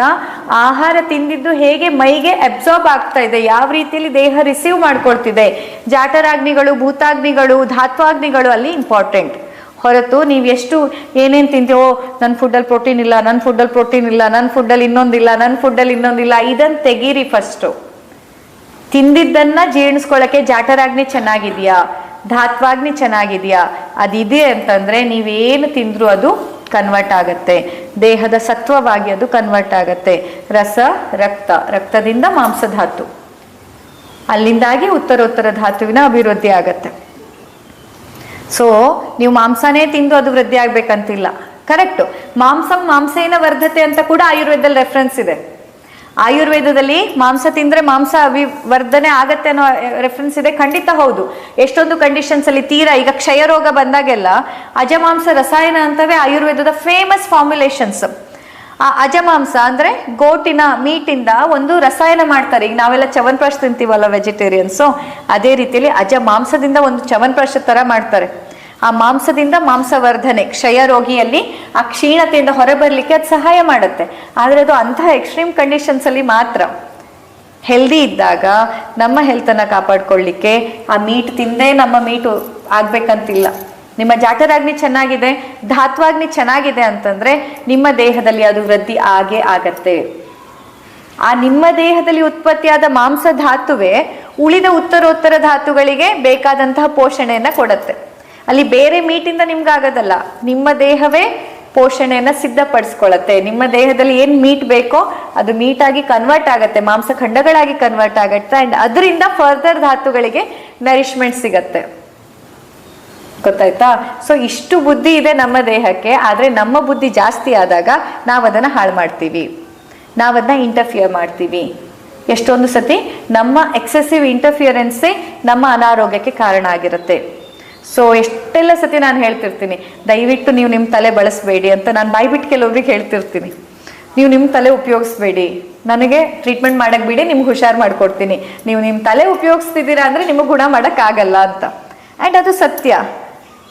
Speaker 1: ಆಹಾರ ತಿಂದಿದ್ದು ಹೇಗೆ ಮೈಗೆ ಅಬ್ಸಾರ್ಬ್ ಆಗ್ತಾ ಇದೆ, ಯಾವ ರೀತಿಯಲ್ಲಿ ದೇಹ ರಿಸೀವ್ ಮಾಡ್ಕೊಳ್ತಿದೆ ಜಾಟರಾಗ್ನಿಗಳು ಭೂತಾಗ್ನಿಗಳು, ಧಾತ್ವಾಗ್ನಿಗಳು ಅಲ್ಲಿ ಇಂಪಾರ್ಟೆಂಟ್ ಹೊರತು ನೀವು ಎಷ್ಟು ಏನೇನು ತಿಂತೀವೋ ನನ್ನ ಫುಡ್ಡಲ್ಲಿ ಪ್ರೋಟೀನ್ ಇಲ್ಲ ನನ್ನ ಫುಡ್ಡಲ್ಲಿ ಪ್ರೋಟೀನ್ ಇಲ್ಲ ನನ್ನ ಫುಡ್ಡಲ್ಲಿ ಇನ್ನೊಂದಿಲ್ಲ ನನ್ನ ಫುಡ್ಡಲ್ಲಿ ಇನ್ನೊಂದಿಲ್ಲ ಇದನ್ನು ತೆಗೀರಿ ಫಸ್ಟು ತಿಂದಿದ್ದನ್ನು ಜೀರ್ಣಿಸ್ಕೊಳ್ಳೋಕ್ಕೆ ಜಾಟರಾಗ್ನಿ ಚೆನ್ನಾಗಿದೆಯಾ, ಧಾತ್ವಾಗ್ನಿ ಚೆನ್ನಾಗಿದೆಯಾ ಅದಿದೆ ಅಂತಂದ್ರೆ ನೀವೇನು ತಿಂದ್ರು ಅದು ಕನ್ವರ್ಟ್ ಆಗತ್ತೆ. ದೇಹದ ಸತ್ವವಾಗಿ ಅದು ಕನ್ವರ್ಟ್ ಆಗತ್ತೆ. ರಸ, ರಕ್ತ, ರಕ್ತದಿಂದ ಮಾಂಸ ಧಾತು. ಅಲ್ಲಿಂದಾಗಿ ಉತ್ತರೋತ್ತರ ಧಾತುವಿನ ಅಭಿವೃದ್ಧಿ ಆಗತ್ತೆ. ಸೊ ನೀವು ಮಾಂಸನೇ ತಿಂದು ಅದು ವೃದ್ಧಿ ಆಗ್ಬೇಕಂತಿಲ್ಲ. ಕರೆಕ್ಟ್ ಮಾಂಸಂ ಮಾಂಸೇನ ವರ್ಧತೆ ಅಂತ ಕೂಡ ಆಯುರ್ವೇದದಲ್ಲಿ ರೆಫರೆನ್ಸ್ ಇದೆ. ಆಯುರ್ವೇದದಲ್ಲಿ ಮಾಂಸ ತಿಂದ್ರೆ ಮಾಂಸ ಅಭಿವರ್ಧನೆ ಆಗತ್ತೆ ಅನ್ನೋ ರೆಫರೆನ್ಸ್ ಇದೆ. ಖಂಡಿತ ಹೌದು. ಎಷ್ಟೊಂದು ಕಂಡೀಷನ್ಸ್ ಅಲ್ಲಿ ತೀರಾ, ಈಗ ಕ್ಷಯ ರೋಗ ಬಂದಾಗೆಲ್ಲ ಅಜಮಾಂಸ ರಸಾಯನ ಅಂತವೇ ಆಯುರ್ವೇದದ ಫೇಮಸ್ ಫಾರ್ಮುಲೇಷನ್ಸ್ ಆ ಅಜಮಾಂಸ ಅಂದ್ರೆ ಗೋಟಿನ ಮೀಟಿಂದ ಒಂದು ರಸಾಯನ ಮಾಡ್ತಾರೆ. ಈಗ ನಾವೆಲ್ಲ ಚವನ್ಪ್ರಾಶ್ ತಿಂತೀವಲ್ಲ ವೆಜಿಟೇರಿಯನ್ಸು ಅದೇ ರೀತಿಯಲ್ಲಿ ಅಜ ಮಾಂಸದಿಂದ ಒಂದು ಚವನ್ಪ್ರಾಶ ತರ ಮಾಡ್ತಾರೆ. ಆ ಮಾಂಸದಿಂದ ಮಾಂಸವರ್ಧನೆ ಕ್ಷಯ ರೋಗಿಯಲ್ಲಿ ಆ ಕ್ಷೀಣತೆಯಿಂದ ಹೊರಬರಲಿಕ್ಕೆ ಅದು ಸಹಾಯ ಮಾಡುತ್ತೆ. ಆದರೆ ಅದು ಅಂತಹ ಎಕ್ಸ್ಟ್ರೀಮ್ ಕಂಡೀಷನ್ಸಲ್ಲಿ ಮಾತ್ರ. ಹೆಲ್ದಿ ಇದ್ದಾಗ ನಮ್ಮ ಹೆಲ್ತನ್ನು ಕಾಪಾಡ್ಕೊಳ್ಳಿಕ್ಕೆ ಆ ಮೀಟ್ ತಿಂದೇ ನಮ್ಮ ಮೀಟು ಆಗಬೇಕಂತಿಲ್ಲ. ನಿಮ್ಮ ಜಾಠರಾಗ್ನಿ ಚೆನ್ನಾಗಿದೆ, ಧಾತ್ವಾಗ್ನಿ ಚೆನ್ನಾಗಿದೆ ಅಂತಂದ್ರೆ ನಿಮ್ಮ ದೇಹದಲ್ಲಿ ಅದು ವೃದ್ಧಿ ಆಗೇ ಆಗತ್ತೆ. ಆ ನಿಮ್ಮ ದೇಹದಲ್ಲಿ ಉತ್ಪತ್ತಿಯಾದ ಮಾಂಸ ಧಾತುವೆ ಉಳಿದ ಉತ್ತರೋತ್ತರ ಧಾತುಗಳಿಗೆ ಬೇಕಾದಂತಹ ಪೋಷಣೆಯನ್ನು ಕೊಡುತ್ತೆ. ಅಲ್ಲಿ ಬೇರೆ ಮೀಟಿಂದ ನಿಮ್ಗೆ ಆಗೋದಲ್ಲ ನಿಮ್ಮ ದೇಹವೇ ಪೋಷಣೆಯನ್ನ ಸಿದ್ಧಪಡಿಸ್ಕೊಳತ್ತೆ ನಿಮ್ಮ ದೇಹದಲ್ಲಿ ಏನ್ ಮೀಟ್ ಬೇಕೋ ಅದು ಮೀಟ್ ಆಗಿ ಕನ್ವರ್ಟ್ ಆಗುತ್ತೆ, ಮಾಂಸ ಖಂಡಗಳಾಗಿ ಕನ್ವರ್ಟ್ ಆಗುತ್ತೆ ಅಂಡ್ ಅದರಿಂದ ಫರ್ದರ್ ಧಾತುಗಳಿಗೆ ನರಿಶ್ಮೆಂಟ್ ಸಿಗತ್ತೆ. ಗೊತ್ತಾಯ್ತಾ? ಸೊ ಇಷ್ಟು ಬುದ್ಧಿ ಇದೆ ನಮ್ಮ ದೇಹಕ್ಕೆ, ಆದ್ರೆ ನಮ್ಮ ಬುದ್ಧಿ ಜಾಸ್ತಿ ಆದಾಗ ನಾವು ಅದನ್ನ ಹಾಳು ಮಾಡ್ತೀವಿ. ನಾವದನ್ನ ಇಂಟರ್ಫಿಯರ್ ಮಾಡ್ತೀವಿ. ಎಷ್ಟೊಂದು ಸತಿ ನಮ್ಮ ಎಕ್ಸೆಸಿವ್ ಇಂಟರ್ಫಿಯರೆನ್ಸೇ ನಮ್ಮ ಅನಾರೋಗ್ಯಕ್ಕೆ ಕಾರಣ ಆಗಿರುತ್ತೆ. ಸೊ ಎಷ್ಟೆಲ್ಲ ಸತಿ ನಾನು ಹೇಳ್ತಿರ್ತೀನಿ, ದಯವಿಟ್ಟು ನೀವು ನಿಮ್ಮ ತಲೆ ಬಳಸಬೇಡಿ ಅಂತ ನಾನು ಬಾಯ್ಬಿಟ್ಟು ಕೆಲವ್ರಿಗೆ ಹೇಳ್ತಿರ್ತೀನಿ. ನೀವು ನಿಮ್ಮ ತಲೆ ಉಪಯೋಗಿಸ್ಬೇಡಿ. ನನಗೆ ಟ್ರೀಟ್ಮೆಂಟ್ ಮಾಡಕ್ ಬಿಡಿ, ನಿಮ್ಗೆ ಹುಷಾರು ಮಾಡ್ಕೊಡ್ತೀನಿ. ನೀವು ನಿಮ್ಮ ತಲೆ ಉಪಯೋಗಿಸ್ತಿದ್ದೀರಾ ಅಂದ್ರೆ ನಿಮಗೆ ಗುಣ ಆಗಲ್ಲ ಅಂತ. ಆ್ಯಂಡ್ ಅದು ಸತ್ಯ.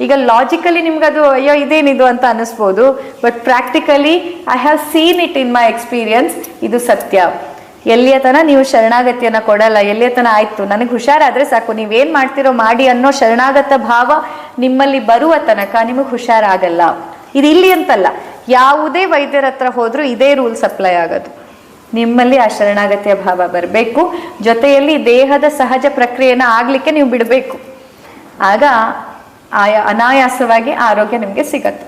Speaker 1: ಈಗ ಲಾಜಿಕಲಿ ನಿಮ್ಗೆ ಅದು, ಅಯ್ಯೋ, ಇದೇನಿದು ಅಂತ ಅನ್ನಿಸ್ಬೋದು but practically I have seen it in my experience ಇದು ಸತ್ಯ. ಎಲ್ಲಿಯ ತನ ನೀವು ಶರಣಾಗತಿಯನ್ನ ಕೊಡಲ್ಲ ಎಲ್ಲಿಯ ತನ ಆಯ್ತು? ನನಗೆ ಹುಷಾರಾದ್ರೆ ಸಾಕು, ನೀವೇನ್ ಮಾಡ್ತಿರೋ ಮಾಡಿ ಅನ್ನೋ ಶರಣಾಗತ ಭಾವ ನಿಮ್ಮಲ್ಲಿ ಬರುವ ತನಕ ನಿಮಗೆ ಹುಷಾರಾಗಲ್ಲ. ಇದು ಇಲ್ಲಿ ಅಂತಲ್ಲ, ಯಾವುದೇ ವೈದ್ಯರ ಹತ್ರ ಹೋದ್ರೂ ಇದೇ ರೂಲ್ಸ್ ಅಪ್ಲೈ ಆಗೋದು. ನಿಮ್ಮಲ್ಲಿ ಆ ಶರಣಾಗತಿಯ ಭಾವ ಬರಬೇಕು, ಜೊತೆಯಲ್ಲಿ ದೇಹದ ಸಹಜ ಪ್ರಕ್ರಿಯೆನ ಆಗ್ಲಿಕ್ಕೆ ನೀವು ಬಿಡಬೇಕು. ಆಗ ಆಯಾ ಅನಾಯಾಸವಾಗಿ ಆರೋಗ್ಯ ನಿಮಗೆ ಸಿಗತ್ತೆ.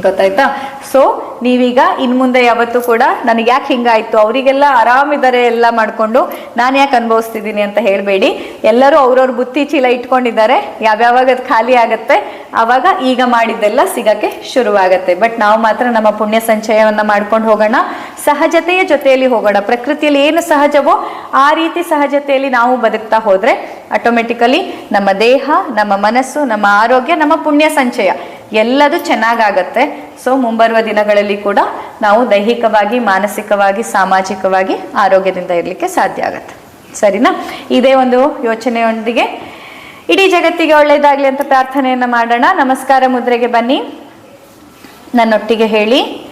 Speaker 1: ಗೊತ್ತಾಯ್ತಾ? ಸೊ ನೀವೀಗ ಇನ್ ಮುಂದೆ ಯಾವತ್ತೂ ಕೂಡ ನನಗೆ ಯಾಕೆ ಹಿಂಗಾಯ್ತು? ಅವರಿಗೆಲ್ಲ ಆರಾಮಿದ್ದಾರೆ ಎಲ್ಲ ಮಾಡ್ಕೊಂಡು ನಾನು ಯಾಕೆ ಅನುಭವಿಸ್ತಿದ್ದೀನಿ ಅಂತ ಹೇಳಬೇಡಿ. ಎಲ್ಲರೂ ಅವ್ರವ್ರ ಬುತ್ತಿ ಚೀಲ ಇಟ್ಕೊಂಡಿದ್ದಾರೆ. ಯಾವ್ಯಾವಾಗ ಅದು ಖಾಲಿ ಆಗತ್ತೆ ಆವಾಗ ಈಗ ಮಾಡಿದ್ದೆಲ್ಲ ಸಿಗಕ್ಕೆ ಶುರುವಾಗತ್ತೆ. ಬಟ್ ನಾವು ಮಾತ್ರ ನಮ್ಮ ಪುಣ್ಯ ಸಂಚಯವನ್ನ ಮಾಡ್ಕೊಂಡು ಹೋಗೋಣ. ಸಹಜತೆಯ ಜೊತೆಯಲ್ಲಿ ಹೋಗೋಣ. ಪ್ರಕೃತಿಯಲ್ಲಿ ಏನು ಸಹಜವೋ ಆ ರೀತಿ ಸಹಜತೆಯಲ್ಲಿ ನಾವು ಬದುಕ್ತಾ ಹೋದ್ರೆ ಆಟೋಮೆಟಿಕಲಿ ನಮ್ಮ ದೇಹ, ನಮ್ಮ ಮನಸ್ಸು, ನಮ್ಮ ಆರೋಗ್ಯ, ನಮ್ಮ ಪುಣ್ಯ ಸಂಚಯ ಎಲ್ಲದೂ ಚೆನ್ನಾಗಾಗತ್ತೆ. ಸೊ ಮುಂಬರುವ ದಿನಗಳಲ್ಲಿ ಕೂಡ ನಾವು ದೈಹಿಕವಾಗಿ, ಮಾನಸಿಕವಾಗಿ, ಸಾಮಾಜಿಕವಾಗಿ ಆರೋಗ್ಯದಿಂದ ಇರಲಿಕ್ಕೆ ಸಾಧ್ಯ ಆಗತ್ತೆ. ಸರಿನಾ? ಇದೇ ಒಂದು ಯೋಚನೆಯೊಂದಿಗೆ ಇಡೀ ಜಗತ್ತಿಗೆ ಒಳ್ಳೆಯದಾಗಲಿ ಅಂತ ಪ್ರಾರ್ಥನೆಯನ್ನ ಮಾಡೋಣ. ನಮಸ್ಕಾರ ಮುದ್ರೆಗೆ ಬನ್ನಿ. ನನ್ನೊಟ್ಟಿಗೆ ಹೇಳಿ.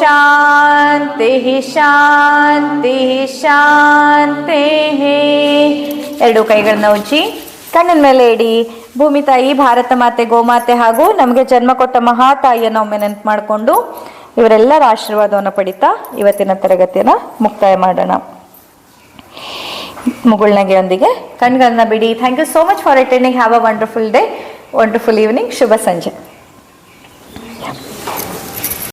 Speaker 1: ಶಾಂತಿ ಶಾಂತಿ ಶಾಂತಿ. ಎರಡು ಕೈಗಳನ್ನ ಉಜ್ಜಿ, ಕಣ್ಣಿನ ಮೇಲೆ ಇಡಿ. ಭೂಮಿ ತಾಯಿ, ಭಾರತ ಮಾತೆ, ಗೋಮಾತೆ ಹಾಗೂ ನಮಗೆ ಜನ್ಮ ಕೊಟ್ಟ ಮಹಾ ತಾಯಿಯನ್ನು ಒಮ್ಮೆ ನೆನಪು ಮಾಡಿಕೊಂಡು ಇವರೆಲ್ಲರ ಆಶೀರ್ವಾದವನ್ನು ಪಡಿತಾ ಇವತ್ತಿನ ತರಗತಿಯನ್ನು ಮುಕ್ತಾಯ ಮಾಡೋಣ. ಮುಗುಳ್ನಗೆಯೊಂದಿಗೆ ಕಣ್ಗಳನ್ನ ಬಿಡಿ. Thank you so much for attending have a wonderful day wonderful evening ಶುಭ ಸಂಜೆ.